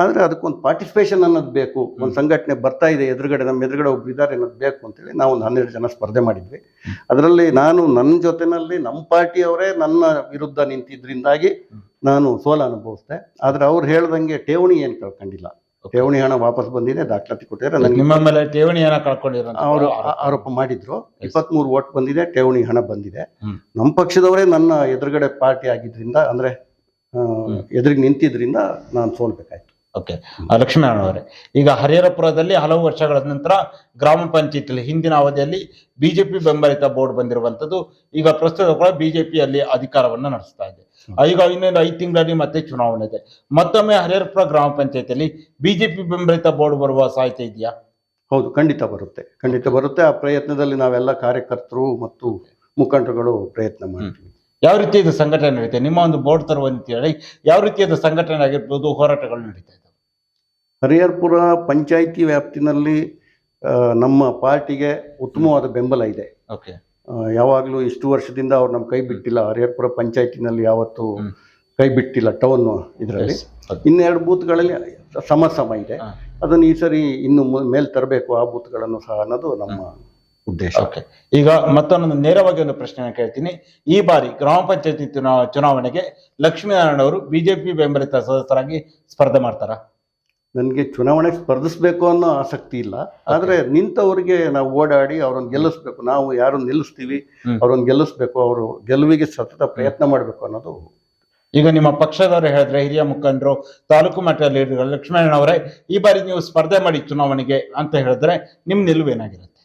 ಆದರೆ ಅದಕ್ಕೊಂದು ಪಾರ್ಟಿಸಿಪೇಷನ್ ಅನ್ನೋದು ಬೇಕು. ಒಂದು ಸಂಘಟನೆ ಬರ್ತಾ ಇದೆ ಎದುರುಗಡೆ ನಮ್ಮ ಎದುರುಗಡೆ ಒಬ್ರು ಇದ್ದಾರೆ ಅನ್ನೋದು ಬೇಕು ಅಂತೇಳಿ ನಾವು ಒಂದು ಹನ್ನೆರಡು ಜನ ಸ್ಪರ್ಧೆ ಮಾಡಿದ್ವಿ. ಅದರಲ್ಲಿ ನಾನು ನನ್ನ ಜೊತೆನಲ್ಲಿ ನಮ್ಮ ಪಾರ್ಟಿಯವರೇ ನನ್ನ ವಿರುದ್ಧ ನಿಂತಿದ್ದರಿಂದಾಗಿ ನಾನು ಸೋಲ ಅನುಭವಿಸ್ದೆ. ಆದರೆ ಅವ್ರು ಹೇಳ್ದಂಗೆ ಠೇವಣಿ ಏನು ಕಳ್ಕೊಂಡಿಲ್ಲ. ಠೇವಣಿ ಹಣ ವಾಪಸ್ ಬಂದಿದೆ ದಾಖಲಾತಿ ಕೊಟ್ಟಿದ್ದಾರೆ. ನನಗೆ ನಿಮ್ಮ ಮೇಲೆ ಠೇವಣಿ ಹಣ ಕಳ್ಕೊಂಡಿರೋ ಅವರು ಆರೋಪ. ಮಾಡಿದ್ರು. ಇಪ್ಪತ್ಮೂರು ಓಟ್ ಬಂದಿದೆ ಠೇವಣಿ ಹಣ ಬಂದಿದೆ. ನಮ್ಮ ಪಕ್ಷದವರೇ ನನ್ನ ಎದುರುಗಡೆ ಪಾರ್ಟಿ ಆಗಿದ್ರಿಂದ ಅಂದ್ರೆ ಎದುರಿಗೆ ನಿಂತಿದ್ರಿಂದ ನಾನು ಸೋಲ್ಬೇಕಾಯ್ತು. ಓಕೆ. ಲಕ್ಷ್ಮೀನಾರಾಯಣ ಅವರೇ ಈಗ ಹರಿಹರಪುರದಲ್ಲಿ ಹಲವು ವರ್ಷಗಳ ನಂತರ ಗ್ರಾಮ ಪಂಚಾಯತಿಯಲ್ಲಿ ಹಿಂದಿನ ಅವಧಿಯಲ್ಲಿ ಬಿಜೆಪಿ ಬೆಂಬಲಿತ ಬೋರ್ಡ್ ಬಂದಿರುವಂಥದ್ದು ಈಗ ಪ್ರಸ್ತುತ ಕೂಡ ಬಿಜೆಪಿಯಲ್ಲಿ ಅಧಿಕಾರವನ್ನು ನಡೆಸ್ತಾ ಇದೆ. ಈಗ ಇನ್ನೊಂದು ಐದು ತಿಂಗಳಲ್ಲಿ ಮತ್ತೆ ಚುನಾವಣೆ ಇದೆ. ಮತ್ತೊಮ್ಮೆ ಹರಿಹರಪುರ ಗ್ರಾಮ ಪಂಚಾಯತಿಯಲ್ಲಿ ಬಿಜೆಪಿ ಬೆಂಬಲಿತ ಬೋರ್ಡ್ ಬರುವ ಸಾಧ್ಯತೆ ಇದೆಯಾ ಹೌದು ಖಂಡಿತ ಬರುತ್ತೆ. ಖಂಡಿತ ಬರುತ್ತೆ. ಆ ಪ್ರಯತ್ನದಲ್ಲಿ ನಾವೆಲ್ಲ ಕಾರ್ಯಕರ್ತರು ಮತ್ತು ಮುಖಂಡರುಗಳು ಪ್ರಯತ್ನ ಮಾಡ್ತೀವಿ. ಯಾವ ರೀತಿಯಾದ ಸಂಘಟನೆ ನಡೀತೆ ನಿಮ್ಮ ಒಂದು ಬೋರ್ಡ್ ತರುವ ಹೇಳಿ ಯಾವ ರೀತಿಯಾದ ಸಂಘಟನೆ ಆಗಿರ್ಬೋದು ಹೋರಾಟಗಳು ನಡೀತಾ ಇದ್ದಾವೆ ಹರಿಹರ್ಪುರ ಪಂಚಾಯಿತಿ ವ್ಯಾಪ್ತಿನಲ್ಲಿ ನಮ್ಮ ಪಾರ್ಟಿಗೆ ಉತ್ತಮವಾದ ಬೆಂಬಲ ಇದೆ. ಓಕೆ ಯಾವಾಗಲೂ ಇಷ್ಟು ವರ್ಷದಿಂದ ಅವ್ರು ನಮ್ಮ ಕೈ ಬಿಟ್ಟಿಲ್ಲ. ಹರಿಹರಪುರ ಪಂಚಾಯತಿನಲ್ಲಿ ಯಾವತ್ತು ಕೈ ಬಿಟ್ಟಿಲ್ಲ ಟೌನ್ ಇದರಲ್ಲಿ. ಇನ್ನೆರಡು ಬೂತ್ಗಳಲ್ಲಿ ಸಮ ಸಮ ಇದೆ. ಅದನ್ನು ಈ ಸರಿ ಇನ್ನು ಮೇಲೆ ತರಬೇಕು ಆ ಬೂತ್ಗಳನ್ನು ಸಹ ಅನ್ನೋದು ನಮ್ಮ ಉದ್ದೇಶ. ಓಕೆ ಈಗ ಮತ್ತೊಂದು ನೇರವಾಗಿ ಒಂದು ಪ್ರಶ್ನೆ ಕೇಳ್ತೀನಿ. ಈ ಬಾರಿ ಗ್ರಾಮ ಪಂಚಾಯತಿ ಚುನಾ- ಚುನಾವಣೆಗೆ ಲಕ್ಷ್ಮೀನಾರಾಯಣ ಅವರು ಬಿಜೆಪಿ ಬೆಂಬಲಿತ ಸದಸ್ಯರಾಗಿ ಸ್ಪರ್ಧೆ ಮಾಡ್ತಾರ? ನನಗೆ ಚುನಾವಣೆ ಸ್ಪರ್ಧಿಸಬೇಕು ಅನ್ನೋ ಆಸಕ್ತಿ ಇಲ್ಲ. ಆದರೆ ನಿಂತವರಿಗೆ ನಾವು ಓಡಾಡಿ ಅವ್ರನ್ನ ಗೆಲ್ಲಿಸ್ಬೇಕು. ನಾವು ಯಾರು ನಿಲ್ಲಿಸ್ತೀವಿ. ಅವ್ರನ್ನ ಗೆಲ್ಲಿಸ್ಬೇಕು ಅವರು ಗೆಲುವಿಗೆ ಸತತ ಪ್ರಯತ್ನ ಮಾಡಬೇಕು ಅನ್ನೋದು ಈಗ ನಿಮ್ಮ ಪಕ್ಷದವರು ಹೇಳಿದ್ರೆ ಹಿರಿಯ ಮುಖಂಡರು ತಾಲೂಕು ಮಟ್ಟದಲ್ಲಿ ಲಕ್ಷ್ಮಣ್ ಅವರೇ ಈ ಬಾರಿ ನೀವು ಸ್ಪರ್ಧೆ ಮಾಡಿ ಚುನಾವಣೆಗೆ ಅಂತ ಹೇಳಿದ್ರೆ ನಿಮ್ ನಿಲುವೇನಾಗಿರುತ್ತೆ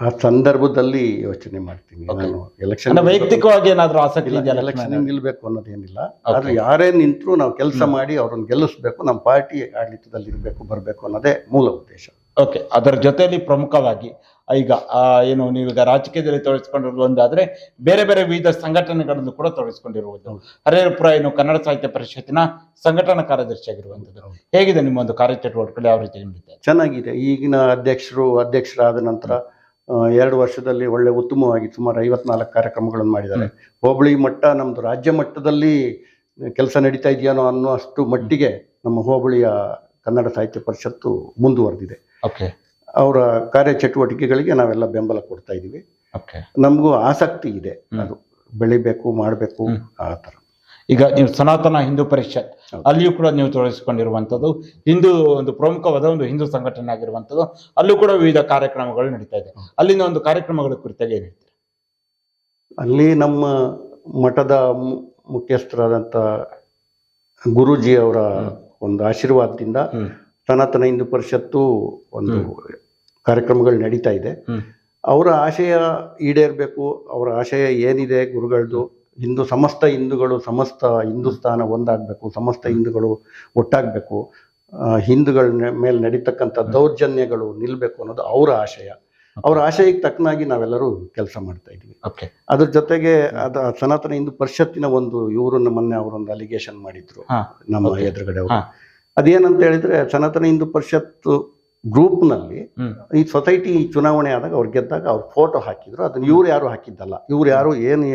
ಆ ಸಂದರ್ಭದಲ್ಲಿ ಯೋಚನೆ ಮಾಡ್ತೀನಿ. ನಾನು ಎಲೆಕ್ಷನ್ ಅಂದ್ರೆ ವೈಯಕ್ತಿಕವಾಗಿ ಏನಾದರೂ ಆಸಕ್ತಿ ಇದೆಯಾ ಎಲೆಕ್ಷನ್ ನಿಲ್ಬೇಕು ಅನ್ನೋದೇನಿಲ್ಲ ಆದರೆ ಆದ್ರೆ ಯಾರೇ ನಿಂತರೂ ನಾವು ಕೆಲಸ ಮಾಡಿ ಅವ್ರನ್ನ ಗೆಲ್ಲಿಸ್ಬೇಕು ನಮ್ಮ ಪಾರ್ಟಿ ಆಡಳಿತದಲ್ಲಿ ಇರಬೇಕು ಬರಬೇಕು ಅನ್ನೋದೇ ಮೂಲ ಉದ್ದೇಶ. ಓಕೆ ಅದರ ಜೊತೆಯಲ್ಲಿ ಪ್ರಮುಖವಾಗಿ ಈಗ ಆ, ಏನು ನೀವೀಗ ರಾಜಕೀಯದಲ್ಲಿ ತೊಡಗಿಸ್ಕೊಂಡಿರೋದು ಒಂದಾದರೆ ಬೇರೆ ಬೇರೆ ವಿವಿಧ ಸಂಘಟನೆಗಳನ್ನು ಕೂಡ ತೊಡಗಿಸ್ಕೊಂಡಿರುವುದು. ಹರೇರಪುರ ಹರಿಹರಪುರ ಏನು ಕನ್ನಡ ಸಾಹಿತ್ಯ ಪರಿಷತ್ತಿನ ಸಂಘಟನಾ ಕಾರ್ಯದರ್ಶಿಯಾಗಿರುವಂಥದ್ದು ಹೇಗಿದೆ ನಿಮ್ಮ ಒಂದು ಕಾರ್ಯಚಟುವಟಿಕೆಗಳು ಯಾವ ರೀತಿ ನಡೀತಾ ಚೆನ್ನಾಗಿದೆ. ಈಗಿನ ಅಧ್ಯಕ್ಷರು ಅಧ್ಯಕ್ಷರಾದ ನಂತರ ಎರಡು ವರ್ಷದಲ್ಲಿ ಒಳ್ಳೆ ಉತ್ತಮವಾಗಿ ಸುಮಾರು ಐವತ್ನಾಲ್ಕು ಕಾರ್ಯಕ್ರಮಗಳನ್ನು ಮಾಡಿದ್ದಾರೆ. ಹೋಬಳಿ ಮಟ್ಟ ನಮ್ಮದು ರಾಜ್ಯ ಮಟ್ಟದಲ್ಲಿ ಕೆಲಸ ನಡೀತಾ ಇದೆಯೇನೋ ಅನ್ನೋ ಅಷ್ಟು ಮಟ್ಟಿಗೆ ನಮ್ಮ ಹೋಬಳಿಯ ಕನ್ನಡ ಸಾಹಿತ್ಯ ಪರಿಷತ್ತು ಮುಂದುವರೆದಿದೆ. ಓಕೆ ಅವರ ಕಾರ್ಯಚಟುವಟಿಕೆಗಳಿಗೆ ನಾವೆಲ್ಲ ಬೆಂಬಲ ಕೊಡ್ತಾ ಇದ್ದೀವಿ. ಓಕೆ ನಮಗೂ ಆಸಕ್ತಿ ಇದೆ ಅದು. ಬೆಳಿಬೇಕು ಮಾಡಬೇಕು. ಆ ಥರ. ಈಗ ನೀವು ಸನಾತನ ಹಿಂದೂ ಪರಿಷತ್. ಅಲ್ಲಿಯೂ ಕೂಡ ನೀವು ತೊಡಗಿಸಿಕೊಂಡಿರುವಂಥದ್ದು ಹಿಂದೂ ಒಂದು ಪ್ರಮುಖವಾದ ಒಂದು ಹಿಂದೂ ಸಂಘಟನೆ ಆಗಿರುವಂಥದ್ದು ಅಲ್ಲೂ ಕೂಡ ವಿವಿಧ ಕಾರ್ಯಕ್ರಮಗಳು ನಡೀತಾ ಇದೆ. ಅಲ್ಲಿನ ಒಂದು ಕಾರ್ಯಕ್ರಮಗಳ ಕುರಿತಾಗಿ ಏನು ಹೇಳ್ತೀರಾ? ಅಲ್ಲಿ ನಮ್ಮ ಮಠದ ಮುಖ್ಯಸ್ಥರಾದಂಥ ಗುರೂಜಿ ಅವರ ಒಂದು ಆಶೀರ್ವಾದದಿಂದ ಸನಾತನ ಹಿಂದೂ ಪರಿಷತ್ತು ಒಂದು ಕಾರ್ಯಕ್ರಮಗಳು ನಡೀತಾ ಇದೆ. ಅವರ ಆಶಯ ಈಡೇರಬೇಕು ಅವರ ಆಶಯ ಏನಿದೆ ಗುರುಗಳದು ಹಿಂದೂ ಸಮಸ್ತ ಹಿಂದೂಗಳು ಸಮಸ್ತ ಹಿಂದೂಸ್ತಾನ ಒಂದಾಗಬೇಕು ಸಮಸ್ತ ಹಿಂದೂಗಳು ಒಟ್ಟಾಗಬೇಕು ಹಿಂದೂಗಳ ಮೇಲೆ ನಡೀತಕ್ಕಂಥ ದೌರ್ಜನ್ಯಗಳು ನಿಲ್ಲಬೇಕು ಅನ್ನೋದು ಅವರ ಆಶಯ. ಅವರ ಆಶಯಕ್ಕೆ ತಕ್ಕನಾಗಿ ನಾವೆಲ್ಲರೂ ಕೆಲಸ ಮಾಡ್ತಾ ಇದ್ದೀವಿ. ಓಕೆ ಅದ್ರ ಜೊತೆಗೆ ಅದ ಸನಾತನ ಹಿಂದೂ ಪರಿಷತ್ತಿನ ಒಂದು ಇವರು ಮೊನ್ನೆ ಅವರೊಂದು ಅಲಿಗೇಷನ್ ಮಾಡಿದ್ರು ನಮ್ಮ ಎದುರುಗಡೆ ಅವರು. ಅದೇನಂತ ಹೇಳಿದ್ರೆ ಸನಾತನ ಹಿಂದೂ ಪರಿಷತ್ ಗ್ರೂಪ್ನಲ್ಲಿ. ಈ ಸೊಸೈಟಿ ಚುನಾವಣೆ ಆದಾಗ ಅವ್ರು ಗೆದ್ದಾಗ ಅವ್ರು ಫೋಟೋ ಹಾಕಿದ್ರು. ಅದನ್ನ ಇವ್ರು ಯಾರು ಹಾಕಿದ್ದಲ್ಲ. ಇವ್ರು ಯಾರು ಏನು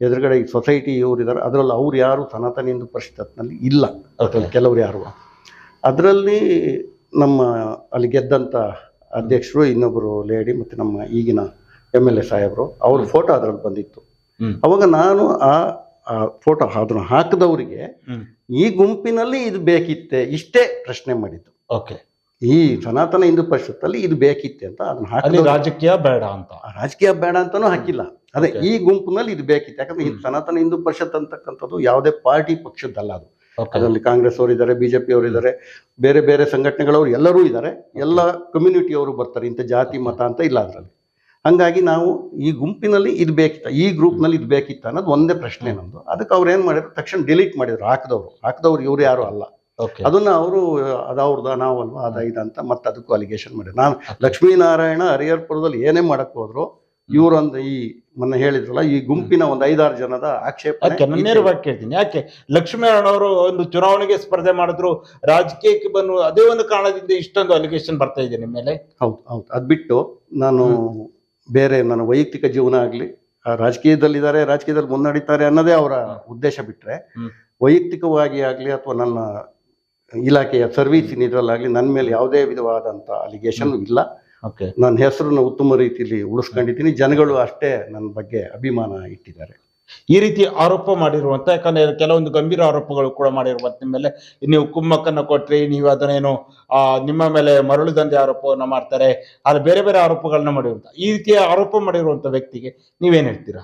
ಎದುರುಗಡೆ ಈ ಸೊಸೈಟಿ ಇವ್ರು ಇದ್ದಾರೆ ಅದರಲ್ಲಿ ಅವ್ರು ಯಾರು ಸನಾತನ ಹಿಂದೂ ಪರಿಷತ್ನಲ್ಲಿ ಇಲ್ಲ. ಅದ್ರಲ್ಲಿ ಕೆಲವ್ರು ಯಾರು. ಅದರಲ್ಲಿ ನಮ್ಮ ಅಲ್ಲಿ ಗೆದ್ದಂಥ ಅಧ್ಯಕ್ಷರು ಇನ್ನೊಬ್ಬರು ಲೇಡಿ ಮತ್ತು ನಮ್ಮ ಈಗಿನ ಎಂ ಎಲ್ ಎ ಸಾಹೇಬರು ಅವ್ರ ಫೋಟೋ ಅದರಲ್ಲಿ ಬಂದಿತ್ತು. ಅವಾಗ ನಾನು ಆ ಫೋಟೋ ಅದನ್ನು ಹಾಕಿದವರಿಗೆ ಈ ಗುಂಪಿನಲ್ಲಿ ಇದು ಬೇಕಿತ್ತೆ ಇಷ್ಟೇ ಪ್ರಶ್ನೆ ಮಾಡಿದ್ದು. ಓಕೆ. ಈ ಸನಾತನ ಹಿಂದೂ ಪರಿಷತ್ತಲ್ಲಿ ಇದು ಬೇಕಿತ್ತೆ ಅಂತ ಅದನ್ನ ಹಾಕಿ ರಾಜಕೀಯ ಬೇಡ ಅಂತ. ರಾಜಕೀಯ ಬೇಡ ಅಂತಾನು ಹಾಕಿಲ್ಲ. ಅದೇ ಈ ಗುಂಪಿನಲ್ಲಿ ಇದು ಬೇಕಿತ್ತು. ಯಾಕಂದ್ರೆ ಸನಾತನ ಹಿಂದೂ ಪರಿಷತ್ ಅಂತಕ್ಕಂಥದ್ದು ಯಾವುದೇ ಪಾರ್ಟಿ ಪಕ್ಷದ್ದಲ್ಲ ಅದು. ಅದರಲ್ಲಿ ಕಾಂಗ್ರೆಸ್ ಅವರು ಇದ್ದಾರೆ ಬಿಜೆಪಿ ಅವರು ಇದ್ದಾರೆ ಬೇರೆ ಬೇರೆ ಸಂಘಟನೆಗಳವರು ಎಲ್ಲರೂ ಇದ್ದಾರೆ ಎಲ್ಲ ಕಮ್ಯುನಿಟಿಯವರು ಬರ್ತಾರೆ ಇಂಥ ಜಾತಿ ಮತ ಅಂತ ಇಲ್ಲ ಅದರಲ್ಲಿ. ಹಂಗಾಗಿ ನಾವು ಈ ಗುಂಪಿನಲ್ಲಿ ಇದು ಬೇಕಿತ್ತು. ಈ ಗ್ರೂಪ್ನಲ್ಲಿ ಇದು ಬೇಕಿತ್ತು ಅನ್ನೋದು ಒಂದೇ ಪ್ರಶ್ನೆ ನಮ್ಮದು ಅದಕ್ಕೆ ಅವ್ರು ಏನು ಮಾಡಿದ್ರು? ತಕ್ಷಣ ಡಿಲೀಟ್ ಮಾಡಿದ್ರು. ಹಾಕಿದವರು. ಹಾಕಿದವ್ರು ಇವರು ಯಾರು ಅಲ್ಲ. ಅದನ್ನ ಅವರು ಅದವ್ರದ ನಾವಲ್ವಾ ಅದ ಇದ ಅಂತ ಮತ್ತೆ ಅದಕ್ಕೂ ಅಲಿಗೇಷನ್ ಮಾಡಿ ನಾನು ಲಕ್ಷ್ಮೀನಾರಾಯಣ ಹರಿಹರ್ಪುರದಲ್ಲಿ ಏನೇ ಮಾಡಕ್ ಹೋದ್ರು ಇವರೊಂದು ಈ ಮೊನ್ನೆ ಹೇಳಿದ್ರಲ್ಲ ಈ ಗುಂಪಿನ ಒಂದು ಐದಾರು ಜನದ ಆಕ್ಷೇಪ ನೇರವಾಗಿ ಕೇಳ್ತೀನಿ. ಯಾಕೆ? ಲಕ್ಷ್ಮೀನಾರಾಯಣ ಅವರು ಒಂದು ಚುನಾವಣೆಗೆ ಸ್ಪರ್ಧೆ ಮಾಡಿದ್ರು ರಾಜಕೀಯಕ್ಕೆ ಬಂದು ಅದೇ ಒಂದು ಕಾರಣದಿಂದ ಇಷ್ಟೊಂದು ಅಲಿಗೇಷನ್ ಬರ್ತಾ ಇದೆ ನಿಮ್ಮ ಮೇಲೆ? ಹೌದು ಹೌದು. ಅದ್ ಬಿಟ್ಟು ನಾನು ಬೇರೆ ನನ್ನ ವೈಯಕ್ತಿಕ ಜೀವನ ಆಗಲಿ ರಾಜಕೀಯದಲ್ಲಿದ್ದಾರೆ ರಾಜಕೀಯದಲ್ಲಿ ಮುನ್ನಡೀತಾರೆ ಅನ್ನೋದೇ ಅವರ ಉದ್ದೇಶ ಬಿಟ್ರೆ ವೈಯಕ್ತಿಕವಾಗಿ ಆಗಲಿ ಅಥವಾ ನನ್ನ ಇಲಾಖೆಯ ಸರ್ವೀಸಿನ ಇದರಲ್ಲಾಗಲಿ ನನ್ನ ಮೇಲೆ ಯಾವುದೇ ವಿಧವಾದಂಥ ಅಲಿಗೇಷನ್ ಇಲ್ಲ. ಓಕೆ ನನ್ನ ಹೆಸರನ್ನು ಉತ್ತಮ ರೀತಿಯಲ್ಲಿ ಉಳಿಸ್ಕೊಂಡಿದ್ದೀನಿ. ಜನಗಳು ಅಷ್ಟೇ ನನ್ನ ಬಗ್ಗೆ ಅಭಿಮಾನ ಇಟ್ಟಿದ್ದಾರೆ. ಈ ರೀತಿ ಆರೋಪ ಮಾಡಿರುವಂತ ಯಾಕಂದ್ರೆ ಕೆಲವೊಂದು ಗಂಭೀರ ಆರೋಪಗಳು ಕೂಡ ಮಾಡಿರುವಂತ ನಿಮ್ಮ ಮೇಲೆ. ನೀವು ಕುಮ್ಮಕ್ಕನ್ನ ಕೊಟ್ರಿ ನೀವು ಅದನ್ನೇನು ಆ ನಿಮ್ಮ ಮೇಲೆ ಮರಳು ದಂಧೆ ಆರೋಪವನ್ನ ಮಾಡ್ತಾರೆ. ಅಲ್ಲಿ ಬೇರೆ ಬೇರೆ ಆರೋಪಗಳನ್ನ ಮಾಡಿರುವಂತ ಈ ರೀತಿಯ ಆರೋಪ ಮಾಡಿರುವಂತ ವ್ಯಕ್ತಿಗೆ ನೀವೇನ್ ಹೇಳ್ತೀರಾ?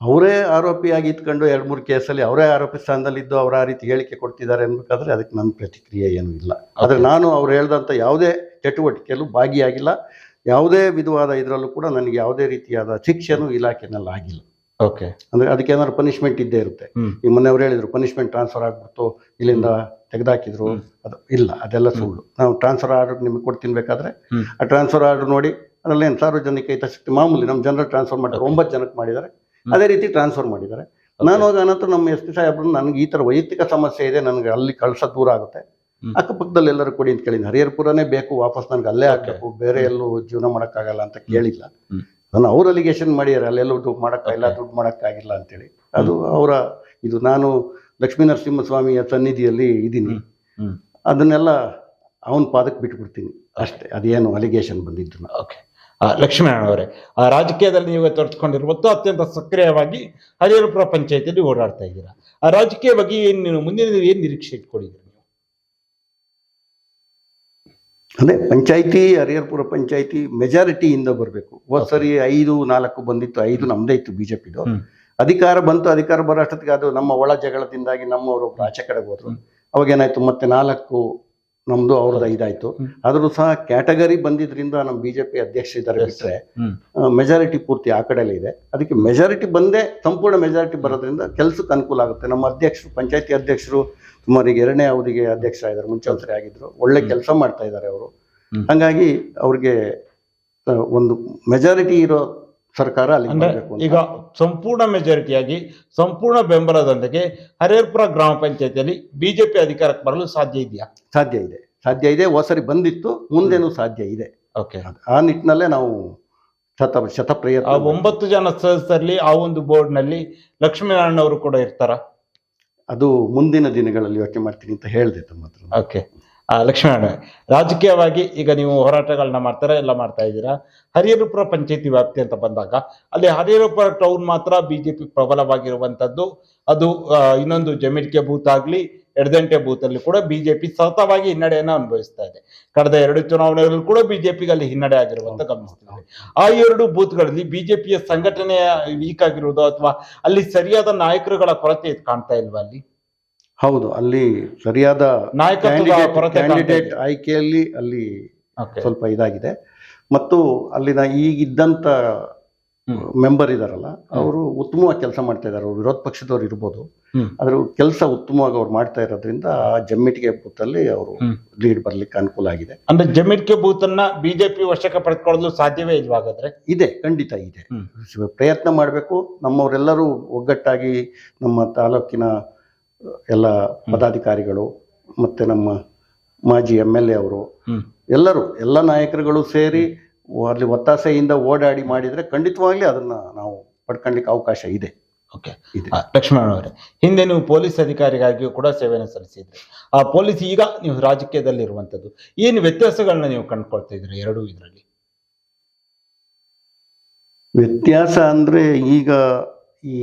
ಅವರೇ ಆರೋಪಿಯಾಗಿ ಇಟ್ಕೊಂಡು ಎರಡು ಮೂರು ಕೇಸಲ್ಲಿ ಅವರೇ ಆರೋಪಿ ಸ್ಥಾನದಲ್ಲಿದ್ದು ಅವರ ಆ ರೀತಿ ಹೇಳಿಕೆ ಕೊಡ್ತಿದ್ದಾರೆ ಅನ್ಬೇಕಾದ್ರೆ ಅದಕ್ಕೆ ನನ್ನ ಪ್ರತಿಕ್ರಿಯೆ ಏನೂ ಇಲ್ಲ. ಆದರೆ ನಾನು ಅವ್ರು ಹೇಳ್ದಂಥ ಯಾವುದೇ ಚಟುವಟಿಕೆಯಲ್ಲೂ ಭಾಗಿಯಾಗಿಲ್ಲ. ಯಾವುದೇ ವಿಧವಾದ ಇದರಲ್ಲೂ ಕೂಡ ನನಗೆ ಯಾವುದೇ ರೀತಿಯಾದ ಶಿಕ್ಷೆನೂ ಇಲಾಖೆನಲ್ಲಿ ಆಗಿಲ್ಲ. ಓಕೆ ಅಂದರೆ ಅದಕ್ಕೆ ಏನಾದ್ರು ಪನಿಷ್ಮೆಂಟ್ ಇದ್ದೇ ಇರುತ್ತೆ. ಈ ಮೊನ್ನೆ ಅವ್ರು ಹೇಳಿದ್ರು ಪನಿಷ್ಮೆಂಟ್ ಟ್ರಾನ್ಸ್ಫರ್ ಆಗ್ಬಿಡ್ತು ಇಲ್ಲಿಂದ ತೆಗೆದಾಕಿದ್ರು ಅದು ಇಲ್ಲ ಅದೆಲ್ಲ ಸುಳ್ಳು. ನಾವು ಟ್ರಾನ್ಸ್ಫರ್ ಆರ್ಡರ್ ನಿಮಗೆ ಕೊಡ್ತೀನಿ ಬೇಕಾದ್ರೆ ಆ ಟ್ರಾನ್ಸ್ಫರ್ ಆರ್ಡರ್ ನೋಡಿ ಅದರಲ್ಲೇನು ಸಾರ್ವಜನಿಕ ಹಿತಾಸಕ್ತಿ ಮಾಮೂಲಿ ನಮ್ಮ ಜನರಲ್ ಟ್ರಾನ್ಸ್ಫರ್ ಮಾಡ್ತಾರೆ ಒಂಬತ್ತು ಜನಕ್ಕೆ ಮಾಡಿದ್ದಾರೆ. ಅದೇ ರೀತಿ ಟ್ರಾನ್ಸ್ಫರ್ ಮಾಡಿದ್ದಾರೆ. ನಾನು ಹೋದ ನಂತರ ನಮ್ಮ ಎಸ್ ಪಿ ಸಾಹೇಬ್ರು ನನಗೆ ಈ ಥರ ವೈಯಕ್ತಿಕ ಸಮಸ್ಯೆ ಇದೆ ನನಗೆ ಅಲ್ಲಿ ಕಳ್ಸ ದೂರ ಆಗುತ್ತೆ. ಅಕ್ಕಪಕ್ಕದಲ್ಲಿ ಎಲ್ಲರೂ ಕೊಡಿ ಅಂತ ಕೇಳಿದ್ದೀನಿ ಹರಿಹರಪುರನೇ ಬೇಕು ವಾಪಸ್ ನನಗೆ ಅಲ್ಲೇ ಹಾಕಬೇಕು ಬೇರೆ ಎಲ್ಲೂ ಜೀವನ ಮಾಡೋಕ್ಕಾಗಲ್ಲ ಅಂತ ಕೇಳಿಲ್ಲ. ನಾನು ಅವ್ರ ಅಲಿಗೇಷನ್ ಮಾಡಿದ್ದಾರೆ ಅಲ್ಲೆಲ್ಲೂ ದುಡ್ಡು ಮಾಡೋಕ್ಕಾಗಿಲ್ಲ. ದುಡ್ಡು ಮಾಡೋಕ್ಕಾಗಿಲ್ಲ ಅಂತೇಳಿ. ಅದು ಅವರ ಇದು ನಾನು ಲಕ್ಷ್ಮೀ ನರಸಿಂಹಸ್ವಾಮಿಯ ಸನ್ನಿಧಿಯಲ್ಲಿ ಇದ್ದೀನಿ. ಅದನ್ನೆಲ್ಲ ಅವನ ಪಾದಕ್ಕೆ ಬಿಟ್ಬಿಡ್ತೀನಿ. ಅಷ್ಟೇ ಅದೇನು ಅಲಿಗೇಷನ್ ಬಂದಿದ್ದು ಓಕೆ ಲಕ್ಷ್ಮೀನಾರಾಯಣ ಅವರೇ. ಆ ರಾಜಕೀಯದಲ್ಲಿ ನೀವು ತೊಡಸ್ಕೊಂಡಿರುವತ್ತು ಅತ್ಯಂತ ಸಕ್ರಿಯವಾಗಿ ಹರಿಹರಪುರ ಪಂಚಾಯತಿಯಲ್ಲಿ ಓಡಾಡ್ತಾ ಇದ್ದೀರಾ. ಆ ರಾಜಕೀಯ ಬಗ್ಗೆ ಏನ್ ನೀವು ಮುಂದಿನ ದಿನ ಏನ್ ನಿರೀಕ್ಷೆ ಇಟ್ಕೊಂಡಿದ್ದೀರಿ ನೀವು? ಪಂಚಾಯಿತಿ ಪಂಚಾಯತಿ ಹರಿಹರಪುರ ಪಂಚಾಯತಿ ಮೆಜಾರಿಟಿಯಿಂದ ಬರಬೇಕು. ಹೋದ್ ಸರಿ ಐದು ನಾಲ್ಕು ಬಂದಿತ್ತು ಐದು ನಮ್ಮದೇ ಇತ್ತು ಬಿಜೆಪಿದು. ಪಿದು ಅಧಿಕಾರ ಬಂತು ಅಧಿಕಾರ ಬರೋ ಅಷ್ಟೊತ್ತಿಗೆ ಅದು ನಮ್ಮ ಒಳ ಜಗಳದಿಂದಾಗಿ ನಮ್ಮವರು ಆಚೆ ಕಡೆಗೆ ಹೋದ್ರು. ಅವಾಗೇನಾಯಿತು ಅವಾಗ ಏನಾಯ್ತು ಮತ್ತೆ ನಾಲ್ಕು ನಮ್ದು ಅವ್ರದ್ದು ಐದಾಯ್ತು ಆದರೂ ಸಹ ಕ್ಯಾಟಗರಿ ಬಂದಿದ್ರಿಂದ ನಮ್ಮ ಬಿಜೆಪಿ ಅಧ್ಯಕ್ಷ ಇದ್ದಾರೆ ಬಿಟ್ಟರೆ. ಮೆಜಾರಿಟಿ ಪೂರ್ತಿ ಆ ಕಡೆಯಲ್ಲೇ ಇದೆ. ಅದಕ್ಕೆ ಮೆಜಾರಿಟಿ ಬಂದೇ ಸಂಪೂರ್ಣ ಮೆಜಾರಿಟಿ ಬರೋದ್ರಿಂದ ಕೆಲಸಕ್ಕೆ ಅನುಕೂಲ ಆಗುತ್ತೆ. ನಮ್ಮ ಅಧ್ಯಕ್ಷರು ಪಂಚಾಯತಿ ಅಧ್ಯಕ್ಷರು ಸುಮಾರು ಈಗ ಎರಡನೇ ಅವಧಿಗೆ ಅಧ್ಯಕ್ಷರಾಗಿದ್ದಾರೆ ಮುಂಚೆ ಒಂದ್ಸರಿ ಆಗಿದ್ರು. ಒಳ್ಳೆ. ಕೆಲಸ ಮಾಡ್ತಾ ಇದ್ದಾರೆ ಅವರು. ಹಂಗಾಗಿ ಅವ್ರಿಗೆ ಒಂದು ಮೆಜಾರಿಟಿ ಇರೋ ಸರ್ಕಾರ ಅಲ್ಲಿ ಈಗ ಸಂಪೂರ್ಣ ಮೆಜಾರಿಟಿಯಾಗಿ ಸಂಪೂರ್ಣ ಬೆಂಬಲದೊಂದಿಗೆ ಹರಿಹರಪುರ ಗ್ರಾಮ ಪಂಚಾಯತಿಯಲ್ಲಿ ಬಿಜೆಪಿ ಅಧಿಕಾರಕ್ಕೆ ಬರಲು ಸಾಧ್ಯ ಇದೆಯಾ? ಸಾಧ್ಯ ಇದೆ. ಸಾಧ್ಯ ಇದೆ. ಹೋಸರಿ ಬಂದಿತ್ತು. ಮುಂದೇನು ಸಾಧ್ಯ ಇದೆ. ಓಕೆ ಆ ನಿಟ್ಟಿನಲ್ಲೇ ನಾವು ಶತ ಶತ ಆ ಪ್ರಯತ್ನ ಒಂಬತ್ತು ಜನ ಸದಸ್ಯರಲ್ಲಿ ಆ ಒಂದು ಬೋರ್ಡ್ನಲ್ಲಿ ಲಕ್ಷ್ಮೀನಾರಾಯಣ ಅವರು ಕೂಡ ಇರ್ತಾರ? ಅದು ಮುಂದಿನ ದಿನಗಳಲ್ಲಿ ಯೋಚನೆ ಮಾಡ್ತೀನಿ ಅಂತ ಹೇಳಿದೆ ತಮ್ಮ ಹತ್ರ ಓಕೆ ಲಕ್ಷ್ಮೀನಾರಾಯಣ. ರಾಜಕೀಯವಾಗಿ ಈಗ ನೀವು ಹೋರಾಟಗಳನ್ನ ಮಾಡ್ತಾರೆ ಎಲ್ಲ ಮಾಡ್ತಾ ಇದ್ದೀರಾ? ಹರಿಹರಪುರ ಪಂಚಾಯತಿ ವ್ಯಾಪ್ತಿ ಅಂತ ಬಂದಾಗ ಅಲ್ಲಿ ಹರಿಹರಪುರ ಟೌನ್ ಮಾತ್ರ ಬಿಜೆಪಿ ಪ್ರಬಲವಾಗಿರುವಂತದ್ದು. ಅದು ಆ, ಇನ್ನೊಂದು ಜಮೀಟಿಗೆ ಬೂತ್ ಆಗ್ಲಿ ಎಡದಂಟೆ ಬೂತ್ ಅಲ್ಲಿ ಕೂಡ ಬಿಜೆಪಿ ಸತತವಾಗಿ ಹಿನ್ನಡೆಯನ್ನ ಅನುಭವಿಸ್ತಾ ಇದೆ. ಕಳೆದ ಎರಡು ಚುನಾವಣೆಗಳಲ್ಲಿ ಕೂಡ ಬಿಜೆಪಿಗೆ ಅಲ್ಲಿ ಹಿನ್ನಡೆ ಆಗಿರುವಂತ ಗಮನಿಸ್ತೀವಿ ಆ ಎರಡು ಬೂತ್ಗಳಲ್ಲಿ ಬಿಜೆಪಿಯ ಸಂಘಟನೆಯ ವೀಕ್ ಆಗಿರುವುದು ಅಥವಾ ಅಲ್ಲಿ ಸರಿಯಾದ ನಾಯಕರುಗಳ ಕೊರತೆ ಕಾಣ್ತಾ ಇಲ್ವಾ ಅಲ್ಲಿ? ಹೌದು ಅಲ್ಲಿ ಸರಿಯಾದ ಕ್ಯಾಂಡಿಡೇಟ್ ಆಯ್ಕೆಯಲ್ಲಿ ಅಲ್ಲಿ ಸ್ವಲ್ಪ ಇದಾಗಿದೆ. ಮತ್ತು ಅಲ್ಲಿನ ಈಗಿದ್ದಂತ ಹ್ಮ್. ಮೆಂಬರ್ ಇದಾರಲ್ಲ ಅವರು ಉತ್ತಮವಾಗಿ ಕೆಲಸ ಮಾಡ್ತಾ ಇದ್ದಾರೆ ಅವ್ರು ವಿರೋಧ ಪಕ್ಷದವ್ರು ಇರ್ಬೋದು. ಆದ್ರೆ ಕೆಲಸ ಉತ್ತಮವಾಗಿ ಅವ್ರು ಮಾಡ್ತಾ ಇರೋದ್ರಿಂದ ಆ ಜಮ್ಮಿಟಿಗೆ ಬೂತಲ್ಲಿ ಅವರು ಹ್ಮ್. ಲೀಡ್ ಬರ್ಲಿಕ್ಕೆ ಅನುಕೂಲ ಆಗಿದೆ. ಅಂದ್ರೆ ಜಮ್ಮಿಟಿಗೆ ಬೂತ್ ಅನ್ನ ಬಿಜೆಪಿ ವಶಕ್ಕೆ ಪಡೆದುಕೊಳ್ಳಲು ಸಾಧ್ಯವೇ ಇಲ್ವಾಗಾದ್ರೆ ಇದೆ ಖಂಡಿತ ಇದೆ. ಪ್ರಯತ್ನ ಮಾಡಬೇಕು. ನಮ್ಮವರೆಲ್ಲರೂ ಒಗ್ಗಟ್ಟಾಗಿ ನಮ್ಮ ತಾಲೂಕಿನ ಎಲ್ಲ ಪದಾಧಿಕಾರಿಗಳು ಮತ್ತೆ ನಮ್ಮ ಮಾಜಿ ಎಂ ಎಲ್ ಎ ಅವರು ಎಲ್ಲರೂ ಎಲ್ಲ ನಾಯಕರುಗಳು ಸೇರಿ ಅಲ್ಲಿ ಒತ್ತಾಸೆಯಿಂದ ಓಡಾಡಿ ಮಾಡಿದ್ರೆ ಖಂಡಿತವಾಗ್ಲಿ ಅದನ್ನ ನಾವು ಪಡ್ಕೊಳ್ಳಿಕ್ಕೆ ಅವಕಾಶ ಇದೆ. ಓಕೆ. ಇದೆ. ಲಕ್ಷ್ಮಣ ಅವರೇ ಹಿಂದೆ ನೀವು ಪೊಲೀಸ್ ಅಧಿಕಾರಿಗಾಗಿಯೂ ಕೂಡ ಸೇವೆಯನ್ನು ಸಲ್ಲಿಸಿದ್ರಿ. ಆ ಪೊಲೀಸ್ ಈಗ ನೀವು ರಾಜಕೀಯದಲ್ಲಿ ಇರುವಂತದ್ದು ಏನು ವ್ಯತ್ಯಾಸಗಳನ್ನ ನೀವು ಕಂಡುಕೊಳ್ತಾ ಇದ್ರಿ ಎರಡೂ ಇದರಲ್ಲಿ? ವ್ಯತ್ಯಾಸ ಅಂದ್ರೆ ಈಗ ಈ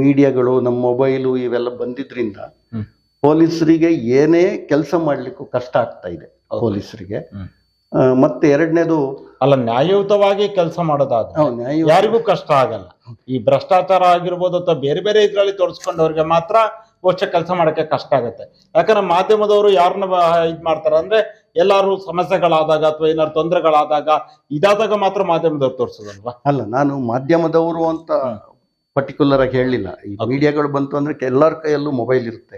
ಮೀಡಿಯಾಗಳು ನಮ್ಮ ಮೊಬೈಲು ಇವೆಲ್ಲ ಬಂದಿದ್ರಿಂದ. ಪೊಲೀಸರಿಗೆ ಏನೇ ಕೆಲಸ ಮಾಡ್ಲಿಕ್ಕೂ ಕಷ್ಟ ಆಗ್ತಾ ಇದೆ ಪೊಲೀಸರಿಗೆ. ಮತ್ತೆ ಎರಡನೇದು ಅಲ್ಲ ನ್ಯಾಯಯುತವಾಗಿ ಕೆಲಸ ಮಾಡೋದಾದ್ರೆ ಯಾರಿಗೂ ಕಷ್ಟ ಆಗಲ್ಲ. ಈ ಭ್ರಷ್ಟಾಚಾರ ಆಗಿರ್ಬೋದು ಅಥವಾ ಬೇರೆ ಬೇರೆ ಇದ್ರಲ್ಲಿ ತೋರಿಸ್ಕೊಂಡವ್ರಿಗೆ ಮಾತ್ರ ವರ್ಷ ಕೆಲಸ ಮಾಡಕ್ಕೆ ಕಷ್ಟ ಆಗುತ್ತೆ. ಯಾಕಂದ್ರೆ ಮಾಧ್ಯಮದವರು ಯಾರನ್ನ ಇದು ಮಾಡ್ತಾರೆ ಅಂದ್ರೆ ಎಲ್ಲಾರು ಸಮಸ್ಯೆಗಳಾದಾಗ ಅಥವಾ ಏನಾದ್ರು ತೊಂದರೆಗಳಾದಾಗ ಇದಾದಾಗ ಮಾತ್ರ ಮಾಧ್ಯಮದವ್ರು ತೋರಿಸೋದಲ್ವಾ? ಅಲ್ಲ ನಾನು ಮಾಧ್ಯಮದವರು ಅಂತ. ಪರ್ಟಿಕ್ಯುಲರ್ ಆಗಿ ಹೇಳಲಿಲ್ಲ ಈ ಮೀಡಿಯಾಗಳು ಬಂತು ಅಂದ್ರೆ ಎಲ್ಲರ ಕೈಯಲ್ಲೂ ಮೊಬೈಲ್ ಇರುತ್ತೆ.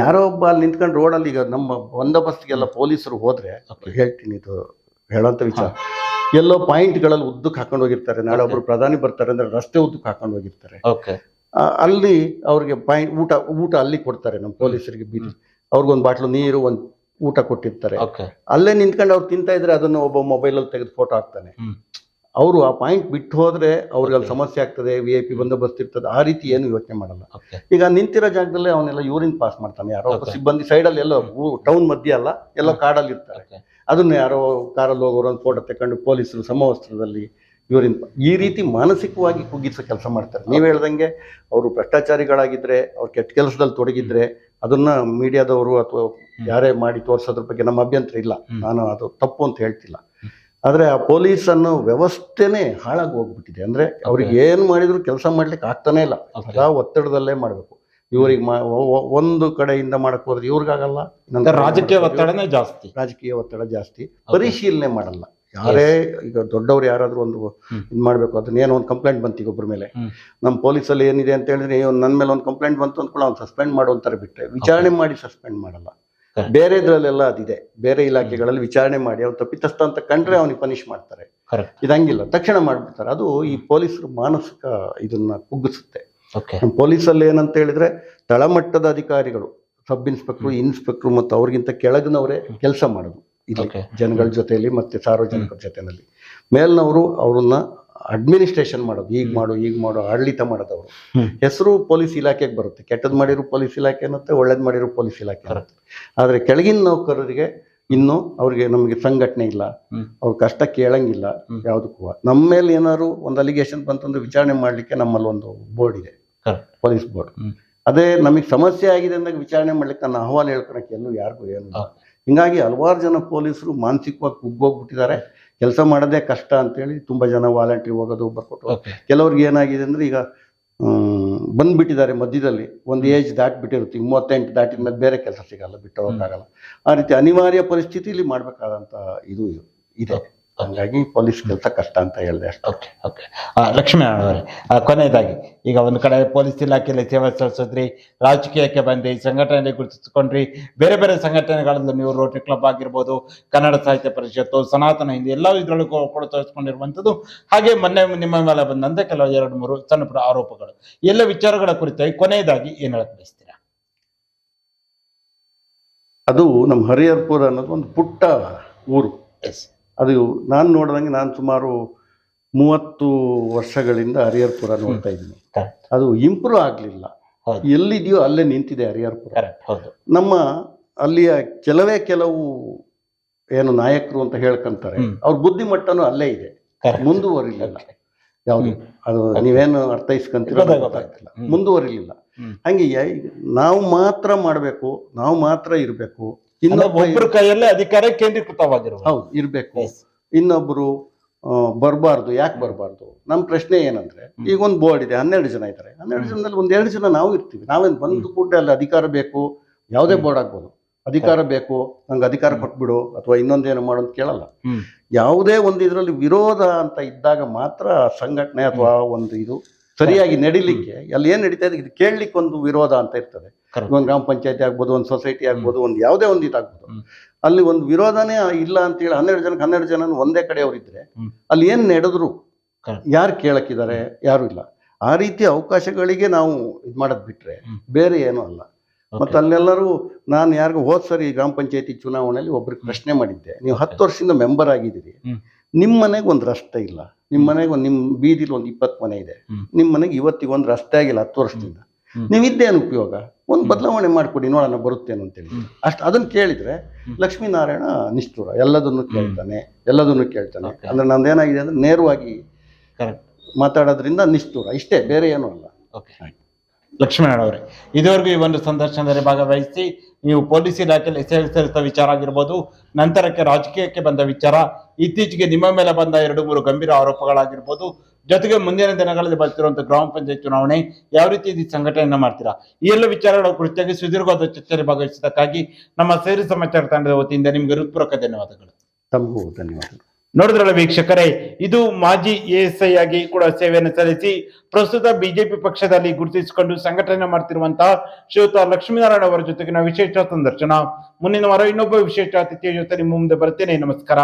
ಯಾರೋ ಒಬ್ಬ ಅಲ್ಲಿ ನಿಂತ್ಕೊಂಡು ರೋಡಲ್ಲಿ ಈಗ ನಮ್ಮ ಬಂದೋಬಸ್ತ್ಗೆಲ್ಲ ಪೊಲೀಸರು ಹೋದ್ರೆ ಹೇಳ್ತೀನಿ ಇದು ಹೇಳೋಂತ ವಿಚಾರ. ಎಲ್ಲೋ ಪಾಯಿಂಟ್ಗಳಲ್ಲಿ ಉದ್ದಕ್ಕೆ ಹಾಕೊಂಡು ಹೋಗಿರ್ತಾರೆ. ನಾಳೆ. ಒಬ್ರು ಪ್ರಧಾನಿ ಬರ್ತಾರೆ ಅಂದ್ರೆ ರಸ್ತೆ ಉದ್ದಕ್ಕೆ ಹಾಕೊಂಡು ಹೋಗಿರ್ತಾರೆ. ಅಲ್ಲಿ ಅವ್ರಿಗೆ ಪಾಯಿಂಟ್ ಊಟ ಊಟ ಅಲ್ಲಿ ಕೊಡ್ತಾರೆ ನಮ್ಮ ಪೊಲೀಸರಿಗೆ ಬೀದಿ. ಅವ್ರಿಗೊಂದು ಬಾಟ್ಲು ನೀರು ಒಂದು ಊಟ ಕೊಟ್ಟಿರ್ತಾರೆ. ಅಲ್ಲೇ ನಿಂತ್ಕೊಂಡು ಅವ್ರು ತಿಂತಾ ಇದ್ರೆ ಅದನ್ನು ಒಬ್ಬ ಮೊಬೈಲಲ್ಲಿ ತೆಗೆದು ಫೋಟೋ ಹಾಕ್ತಾನೆ. ಅವರು ಆ ಪಾಯಿಂಟ್ ಬಿಟ್ಟು ಹೋದರೆ ಅವ್ರಿಗೆ ಅಲ್ಲಿ ಸಮಸ್ಯೆ ಆಗ್ತದೆ ವಿ ಐ ಪಿ ಬಂದೋಬಸ್ತ್ ಇರ್ತದೆ ಆ ರೀತಿ ಏನು ಯೋಚನೆ ಮಾಡಲ್ಲ. ಈಗ ನಿಂತಿರೋ ಜಾಗದಲ್ಲೇ ಅವನೆಲ್ಲ ಯೂರಿನ್ ಪಾಸ್ ಮಾಡ್ತಾನೆ ಯಾರೋ ಒಬ್ಬ. ಸಿಬ್ಬಂದಿ ಸೈಡಲ್ಲಿ ಎಲ್ಲೋ ಟೌನ್ ಮಧ್ಯೆ ಅಲ್ಲ ಎಲ್ಲೋ ಕಾಡಲ್ಲಿ ಇರ್ತಾರೆ. ಅದನ್ನ ಯಾರೋ ಕಾರಲ್ಲಿ ಹೋಗೋರು ಒಂದು ಫೋಟೋ ತಗೊಂಡು ಪೊಲೀಸರು ಸಮವಸ್ತ್ರದಲ್ಲಿ ಯೂರಿನ್ ಈ ರೀತಿ ಮಾನಸಿಕವಾಗಿ ಕುಗ್ಗಿಸೋ ಕೆಲಸ ಮಾಡ್ತಾರೆ. ನೀವು ಹೇಳ್ದಂಗೆ ಅವರು ಭ್ರಷ್ಟಾಚಾರಿಗಳಾಗಿದ್ರೆ ಅವ್ರು ಕೆಟ್ಟ ಕೆಲಸದಲ್ಲಿ ತೊಡಗಿದ್ರೆ ಅದನ್ನು ಮೀಡಿಯಾದವರು ಅಥವಾ ಯಾರೇ ಮಾಡಿ ತೋರಿಸೋದ್ರ ಬಗ್ಗೆ ನಮ್ಮ ಅಭ್ಯಂತರ ಇಲ್ಲ. ನಾನು ಅದು ತಪ್ಪು ಅಂತ ಹೇಳ್ತಿಲ್ಲ. ಆದ್ರೆ ಆ ಪೊಲೀಸ್ ಅನ್ನೋ ವ್ಯವಸ್ಥೆನೇ ಹಾಳಾಗಿ ಹೋಗ್ಬಿಟ್ಟಿದೆ. ಅಂದರೆ ಅವ್ರಿಗೆ ಏನು ಮಾಡಿದ್ರು ಕೆಲಸ ಮಾಡ್ಲಿಕ್ಕೆ ಆಗ್ತಾನೇ ಇಲ್ಲ. ಅದ ಸದಾ ಒತ್ತಡದಲ್ಲೇ ಮಾಡಬೇಕು. ಇವ್ರಿಗೆ ಮಾ- ಒಂದು ಕಡೆಯಿಂದ ಮಾಡಕ್ಕೆ ಹೋದ್ರೆ ಇವ್ರಿಗಾಗಲ್ಲ ರಾಜಕೀಯ ಒತ್ತಡನೇ ಜಾಸ್ತಿ. ರಾಜಕೀಯ ಒತ್ತಡ ಜಾಸ್ತಿ. ಪರಿಶೀಲನೆ ಮಾಡಲ್ಲ. ಯಾರೇ ಈಗ ದೊಡ್ಡವ್ರು ಯಾರಾದ್ರೂ ಒಂದು. ಇದು ಮಾಡ್ಬೇಕು ಅದನ್ನ ಏನೋ ಒಂದು ಕಂಪ್ಲೇಂಟ್ ಬಂತು ಈಗ ಒಬ್ಬರ ಮೇಲೆ. ನಮ್ಮ ಪೊಲೀಸಲ್ಲಿ ಏನಿದೆ ಅಂತ ಹೇಳಿದ್ರೆ ನನ್ನ ಮೇಲೆ ಒಂದು ಕಂಪ್ಲೇಂಟ್ ಬಂತು ಅಂದ್ಕೊಳ್ಳೋ ಅವ್ನು ಸಸ್ಪೆಂಡ್ ಮಾಡು ಬಿಟ್ಟರೆ ವಿಚಾರಣೆ ಮಾಡಿ ಸಸ್ಪೆಂಡ್ ಮಾಡಲ್ಲ. ಬೇರೆ ಇದ್ರಲ್ಲೆಲ್ಲ ಅದಿದೆ. ಬೇರೆ ಇಲಾಖೆಗಳಲ್ಲಿ ವಿಚಾರಣೆ ಮಾಡಿ ಅವ್ನು ತಪ್ಪಿತಸ್ಥ ಅಂತ ಕಂಡ್ರೆ ಅವನಿಗೆ ಪನಿಷ್ ಮಾಡ್ತಾರೆ. ಇದಂಗಿಲ್ಲ. ತಕ್ಷಣ ಮಾಡ್ಬಿಡ್ತಾರೆ. ಅದು ಈ ಪೊಲೀಸರು ಮಾನಸಿಕ ಇದನ್ನ ಕುಗ್ಗಿಸುತ್ತೆ. ಪೊಲೀಸಲ್ಲಿ ಏನಂತ ಹೇಳಿದ್ರೆ ತಳಮಟ್ಟದ ಅಧಿಕಾರಿಗಳು ಸಬ್ ಇನ್ಸ್ಪೆಕ್ಟ್ರು ಇನ್ಸ್ಪೆಕ್ಟ್ರು ಮತ್ತು ಅವ್ರಿಗಿಂತ ಕೆಳಗಿನವರೇ ಕೆಲಸ ಮಾಡೋದು. ಇಲ್ಲಿ Okay. ಜನಗಳ ಜೊತೆಯಲ್ಲಿ ಮತ್ತೆ ಸಾರ್ವಜನಿಕರ ಜೊತೆಯಲ್ಲಿ ಮೇಲ್ನವರು ಅವ್ರನ್ನ ಅಡ್ಮಿನಿಸ್ಟ್ರೇಷನ್ ಮಾಡೋದು ಈಗ ಮಾಡು ಈಗ ಮಾಡು ಆಡಳಿತ ಮಾಡೋದವರು. ಹೆಸರು ಪೊಲೀಸ್ ಇಲಾಖೆಗೆ ಬರುತ್ತೆ. ಕೆಟ್ಟದ್ ಮಾಡಿರೋ ಪೊಲೀಸ್ ಇಲಾಖೆ ಅನ್ನತ್ತೆ ಒಳ್ಳೇದ್ ಮಾಡಿರೋ ಪೊಲೀಸ್ ಇಲಾಖೆ ಬರುತ್ತೆ ಆದ್ರೆ ಕೆಳಗಿನ ನೌಕರರಿಗೆ ಇನ್ನು ಅವ್ರಿಗೆ ನಮಗೆ ಸಂಘಟನೆ ಇಲ್ಲ. ಅವ್ರ ಕಷ್ಟ ಕೇಳಂಗಿಲ್ಲ. ಯಾವುದಕ್ಕೂ. ನಮ್ಮ ಮೇಲೆ ಏನಾದ್ರು ಒಂದು ಅಲಿಗೇಷನ್ ಬಂತಂದ್ರೆ ವಿಚಾರಣೆ ಮಾಡ್ಲಿಕ್ಕೆ ನಮ್ಮಲ್ಲಿ ಒಂದು ಬೋರ್ಡ್ ಇದೆ. ಪೊಲೀಸ್ ಬೋರ್ಡ್ ಅದೇ ನಮಗೆ ಸಮಸ್ಯೆ ಆಗಿದೆ ಅಂದಾಗ ವಿಚಾರಣೆ ಮಾಡ್ಲಿಕ್ಕೆ ನನ್ನ ಅಹವಾಲು ಹೇಳ್ಕೊಳಕ್ಕೆ ಎಲ್ಲೂ ಯಾರಿಗೂ ಏನು ಹಿಂಗಾಗಿ ಹಲವಾರು ಜನ ಪೊಲೀಸರು ಮಾನಸಿಕವಾಗಿ ಕುಗ್ಗೋಗ್ಬಿಟ್ಟಿದ್ದಾರೆ. ಕೆಲಸ ಮಾಡೋದೇ ಕಷ್ಟ ಅಂತೇಳಿ ತುಂಬ ಜನ ವಾಲಂಟ್ರಿ ಹೋಗೋದು ಬರ್ಕೊಟ್ಟು ಕೆಲವ್ರಿಗೆ ಏನಾಗಿದೆ ಅಂದರೆ ಈಗ ಬಂದ್ಬಿಟ್ಟಿದ್ದಾರೆ ಮಧ್ಯದಲ್ಲಿ ಒಂದು ಏಜ್ ದಾಟ್ಬಿಟ್ಟಿರುತ್ತೆ ಈಗ ಮೂವತ್ತೆಂಟು ದಾಟಿದ ಮೇಲೆ ಬೇರೆ ಕೆಲಸ ಸಿಗಲ್ಲ ಬಿಟ್ಟು ಹೋಗೋಕ್ಕಾಗಲ್ಲ. ಆ ರೀತಿ ಅನಿವಾರ್ಯ ಪರಿಸ್ಥಿತಿಲಿ ಮಾಡಬೇಕಾದಂಥ ಇದು ಇದೆ. ಹಂಗಾಗಿ ಪೊಲೀಸ್ ಕೆಲಸ ಕಷ್ಟ ಅಂತ ಹೇಳಿದೆ ಅಷ್ಟೇ. ಓಕೆ ಓಕೆ ಲಕ್ಷ್ಮೀ ಅವರೇ ಕೊನೆಯದಾಗಿ ಈಗ ಒಂದು ಕಡೆ ಪೊಲೀಸ್ ಇಲಾಖೆಯಲ್ಲಿ ಸೇವೆ ಸಲ್ಲಿಸಿದ್ರಿ ರಾಜಕೀಯಕ್ಕೆ ಬಂದ್ರಿ ಸಂಘಟನೆಯಲ್ಲಿ ಗುರುತಿಸಿಕೊಂಡ್ರಿ ಬೇರೆ ಬೇರೆ ಸಂಘಟನೆಗಳಲ್ಲಿ ನೀವು ರೋಟರಿ ಕ್ಲಬ್ ಆಗಿರ್ಬೋದು ಕನ್ನಡ ಸಾಹಿತ್ಯ ಪರಿಷತ್ತು ಸನಾತನ ಹಿಂದಿ ಎಲ್ಲ ಇದರೊಳಗೂ ಕೂಡ ತೋರಿಸ್ಕೊಂಡಿರುವಂಥದ್ದು. ಹಾಗೆ ಮೊನ್ನೆ ನಿಮ್ಮ ಮೇಲೆ ಬಂದಂತೆ ಕೆಲವು ಎರಡು ಮೂರು ಸಣ್ಣ ಪುಟ್ಟ ಆರೋಪಗಳು. ಎಲ್ಲ ವಿಚಾರಗಳ ಕುರಿತಾಗಿ ಕೊನೆಯದಾಗಿ ಏನು ಹೇಳಕ್ ಬಯಸ್ತೀರಾ? ಅದು ನಮ್ಮ ಹರಿಹರ್ಪುರ ಅನ್ನೋದು ಒಂದು ಪುಟ್ಟ ಊರು. ಎಸ್ ಅದು ನಾನು ನೋಡಿದಂಗೆ ನಾನು ಸುಮಾರು ಮೂವತ್ತು ವರ್ಷಗಳಿಂದ ಹರಿಹರ್ಪುರ ನೋಡ್ತಾ ಇದ್ದೀನಿ. ಅದು ಇಂಪ್ರೂವ್ ಆಗಲಿಲ್ಲ. ಎಲ್ಲಿದೆಯೋ ಅಲ್ಲೇ ನಿಂತಿದೆ ಹರಿಹರ್ಪುರ. ನಮ್ಮ ಅಲ್ಲಿಯ ಕೆಲವೇ ಕೆಲವು ಏನು ನಾಯಕರು ಅಂತ ಹೇಳ್ಕೊಂತಾರೆ. ಅವ್ರ ಬುದ್ಧಿಮಟ್ಟನೂ ಅಲ್ಲೇ ಇದೆ. ಮುಂದುವರಿಲಿಲ್ಲ. ಯಾವುದು ಅದು ನೀವೇನು ಅರ್ಥೈಸ್ಕೊಂತೀರ ಗೊತ್ತಾಗ್ತಿಲ್ಲ. ಮುಂದುವರಿಲಿಲ್ಲ. ಹಂಗೆ ನಾವು ಮಾತ್ರ ಮಾಡಬೇಕು ನಾವು ಮಾತ್ರ ಇರಬೇಕು ಅಂದ್ರೆ ಇನ್ನೊಬ್ಬ ಒಬ್ಬರ ಕೈಯಲ್ಲೇ ಅಧಿಕಾರ ಕೇಂದ್ರೀಕೃತವಾಗಿರುವ ಹೌದು ಇರಬೇಕು. ಇನ್ನೊಬ್ರು ಬರಬಾರ್ದು ಯಾಕೆ ಬರಬಾರ್ದು? ನಮ್ಮ ಪ್ರಶ್ನೆ ಏನಂದ್ರೆ ಈಗ ಒಂದು ಬೋರ್ಡ್ ಇದೆ ಹನ್ನೆರಡು ಜನ ಇದ್ದಾರೆ. ಹನ್ನೆರಡು. ಜನದಲ್ಲಿ ಒಂದೆರಡು ಎರಡು ಜನ ನಾವು ಇರ್ತೀವಿ. ನಾವೇನು ಬಂದು ಕೂಡ ಅಲ್ಲಿ ಅಧಿಕಾರ ಬೇಕು ಯಾವುದೇ ಬೋರ್ಡ್ ಆಗ್ಬೋದು. ಅಧಿಕಾರ ಬೇಕು ನಂಗೆ ಅಧಿಕಾರ. ಕೊಟ್ಬಿಡು ಅಥವಾ ಇನ್ನೊಂದೇನು ಮಾಡು ಅಂತ ಕೇಳಲ್ಲ. ಯಾವುದೇ ಒಂದು ಇದರಲ್ಲಿ ವಿರೋಧ ಅಂತ ಇದ್ದಾಗ ಮಾತ್ರ ಸಂಘಟನೆ ಅಥವಾ ಒಂದು ಇದು ಸರಿಯಾಗಿ ನಡಿಲಿಕ್ಕೆ ಅಲ್ಲಿ ಏನ್ ನಡೀತಾ ಇದೆ? ಇದು ಕೇಳಲಿಕ್ಕೆ ಒಂದು ವಿರೋಧ ಅಂತ ಇರ್ತದೆ. ಒಂದು ಗ್ರಾಮ ಪಂಚಾಯತಿ ಆಗ್ಬೋದು ಒಂದು ಸೊಸೈಟಿ ಆಗ್ಬೋದು ಒಂದು ಯಾವುದೇ ಒಂದು ಇದಾಗ್ಬೋದು. ಅಲ್ಲಿ ಒಂದು ವಿರೋಧನೇ ಇಲ್ಲ ಅಂತ ಹೇಳಿ ಹನ್ನೆರಡು ಜನಕ್ಕೆ ಹನ್ನೆರಡು ಜನ ಒಂದೇ ಕಡೆಯವರಿದ್ರೆ ಇದ್ರೆ ಅಲ್ಲಿ ಏನ್ ನಡೆದ್ರು. ಯಾರು ಕೇಳಕ್ಕಿದ್ದಾರೆ? ಯಾರು ಇಲ್ಲ. ಆ ರೀತಿ ಅವಕಾಶಗಳಿಗೆ ನಾವು ಇದು ಮಾಡೋದ್ ಬಿಟ್ರೆ ಬೇರೆ ಏನೂ ಅಲ್ಲ. ಮತ್ತೆ ಅಲ್ಲೆಲ್ಲರೂ ನಾನು ಯಾರಿಗೂ ಹೋದ್ ಸರಿ ಗ್ರಾಮ ಪಂಚಾಯತಿ ಚುನಾವಣೆಯಲ್ಲಿ ಒಬ್ರಿಗೆ ಪ್ರಶ್ನೆ ಮಾಡಿದ್ದೆ. ನೀವು ಹತ್ತು ವರ್ಷದಿಂದ ಮೆಂಬರ್ ಆಗಿದ್ದೀರಿ. ನಿಮ್ಮ ಮನೆಗೆ ಒಂದು ರಸ್ತೆ ಇಲ್ಲ. ನಿಮ್ಮ ಮನೆಗೆ ಒಂದು ನಿಮ್ಮ ಬೀದಿಲಿ ಒಂದು ಇಪ್ಪತ್ತು ಮನೆ ಇದೆ. ನಿಮ್ಮ ಮನೆಗೆ ಇವತ್ತಿಗೆ ಒಂದು ರಸ್ತೆ ಆಗಿಲ್ಲ ಹತ್ತು ವರ್ಷದಿಂದ. ನೀವಿದ್ದೇನು ನೀವು ಇದ್ದೇನು ಉಪಯೋಗ? ಒಂದು ಬದಲಾವಣೆ ಮಾಡಿಕೊಡಿ ನೋಡೋಣ ಬರುತ್ತೇನೋ ಅಂತೇಳಿ. ಅಷ್ಟು ಅದನ್ನು ಕೇಳಿದ್ರೆ. ಲಕ್ಷ್ಮೀನಾರಾಯಣ ನಿಷ್ಠುರ ಎಲ್ಲದನ್ನು ಕೇಳ್ತಾನೆ ಎಲ್ಲದನ್ನು ಕೇಳ್ತಾನೆ. ಅಂದರೆ ನಂದು ಏನಾಗಿದೆ ಅಂದ್ರೆ ನೇರವಾಗಿ ಕರೆಕ್ಟ್ ಮಾತಾಡೋದ್ರಿಂದ ನಿಷ್ಠುರ ಇಷ್ಟೇ ಬೇರೆ ಏನೂ ಅಲ್ಲ. ಓಕೆ ಲಕ್ಷ್ಮೀನಾರಾಯಣ ಅವರೇ. ಇದುವರೆಗೂ ಈ ಒಂದು ಸಂದರ್ಶನದಲ್ಲಿ ಭಾಗವಹಿಸಿ ನೀವು ಪೊಲೀಸ್ ಇಲಾಖೆಯಲ್ಲಿ ಸಲ್ಲಿಸಿದ ವಿಚಾರ ಆಗಿರ್ಬೋದು, ನಂತರಕ್ಕೆ ರಾಜಕೀಯಕ್ಕೆ ಬಂದ ವಿಚಾರ, ಇತ್ತೀಚೆಗೆ ನಿಮ್ಮ ಮೇಲೆ ಬಂದ ಎರಡು ಮೂರು ಗಂಭೀರ ಆರೋಪಗಳಾಗಿರ್ಬೋದು, ಜೊತೆಗೆ ಮುಂದಿನ ದಿನಗಳಲ್ಲಿ ಬರ್ತಿರುವಂತಹ ಗ್ರಾಮ ಪಂಚಾಯತ್ ಚುನಾವಣೆ ಯಾವ ರೀತಿ ಈ ಸಂಘಟನೆಯನ್ನು ಮಾಡ್ತೀರಾ? ಈ ಎಲ್ಲ ವಿಚಾರಗಳ ಕುರಿತಾಗಿ ಸುದೀರ್ಘವಾದ ಚರ್ಚೆಯಲ್ಲಿ ಭಾಗವಹಿಸಿದ್ದಕ್ಕಾಗಿ ನಮ್ಮ ಸೇರಿ ಸಮಾಚಾರ ತಂಡದ ವತಿಯಿಂದ ನಿಮಗೆ ಹೃತ್ಪೂರ್ವಕ ಧನ್ಯವಾದಗಳು. ತಮಗೂ ಧನ್ಯವಾದಗಳು. ನೋಡಿದ್ರಲ್ಲ ವೀಕ್ಷಕರೇ, ಇದು ಮಾಜಿ ಎಎಸ್ಐ ಆಗಿ ಕೂಡ ಸೇವೆಯನ್ನು ಸಲ್ಲಿಸಿ ಪ್ರಸ್ತುತ ಬಿಜೆಪಿ ಪಕ್ಷದಲ್ಲಿ ಗುರುತಿಸಿಕೊಂಡು ಸಂಘಟನೆ ಮಾಡ್ತಿರುವಂತಹ ಶ್ರೀಯುತ ಲಕ್ಷ್ಮೀನಾರಾಯಣ ಅವರ ಜೊತೆಗಿನ ವಿಶೇಷ ಸಂದರ್ಶನ ಮುಂದಿನ ವಾರ ಇನ್ನೊಬ್ಬ ವಿಶೇಷ ಅತಿಥಿಯ ಜೊತೆ ನಿಮ್ಮ ಮುಂದೆ ಬರ್ತೇನೆ ನಮಸ್ಕಾರ.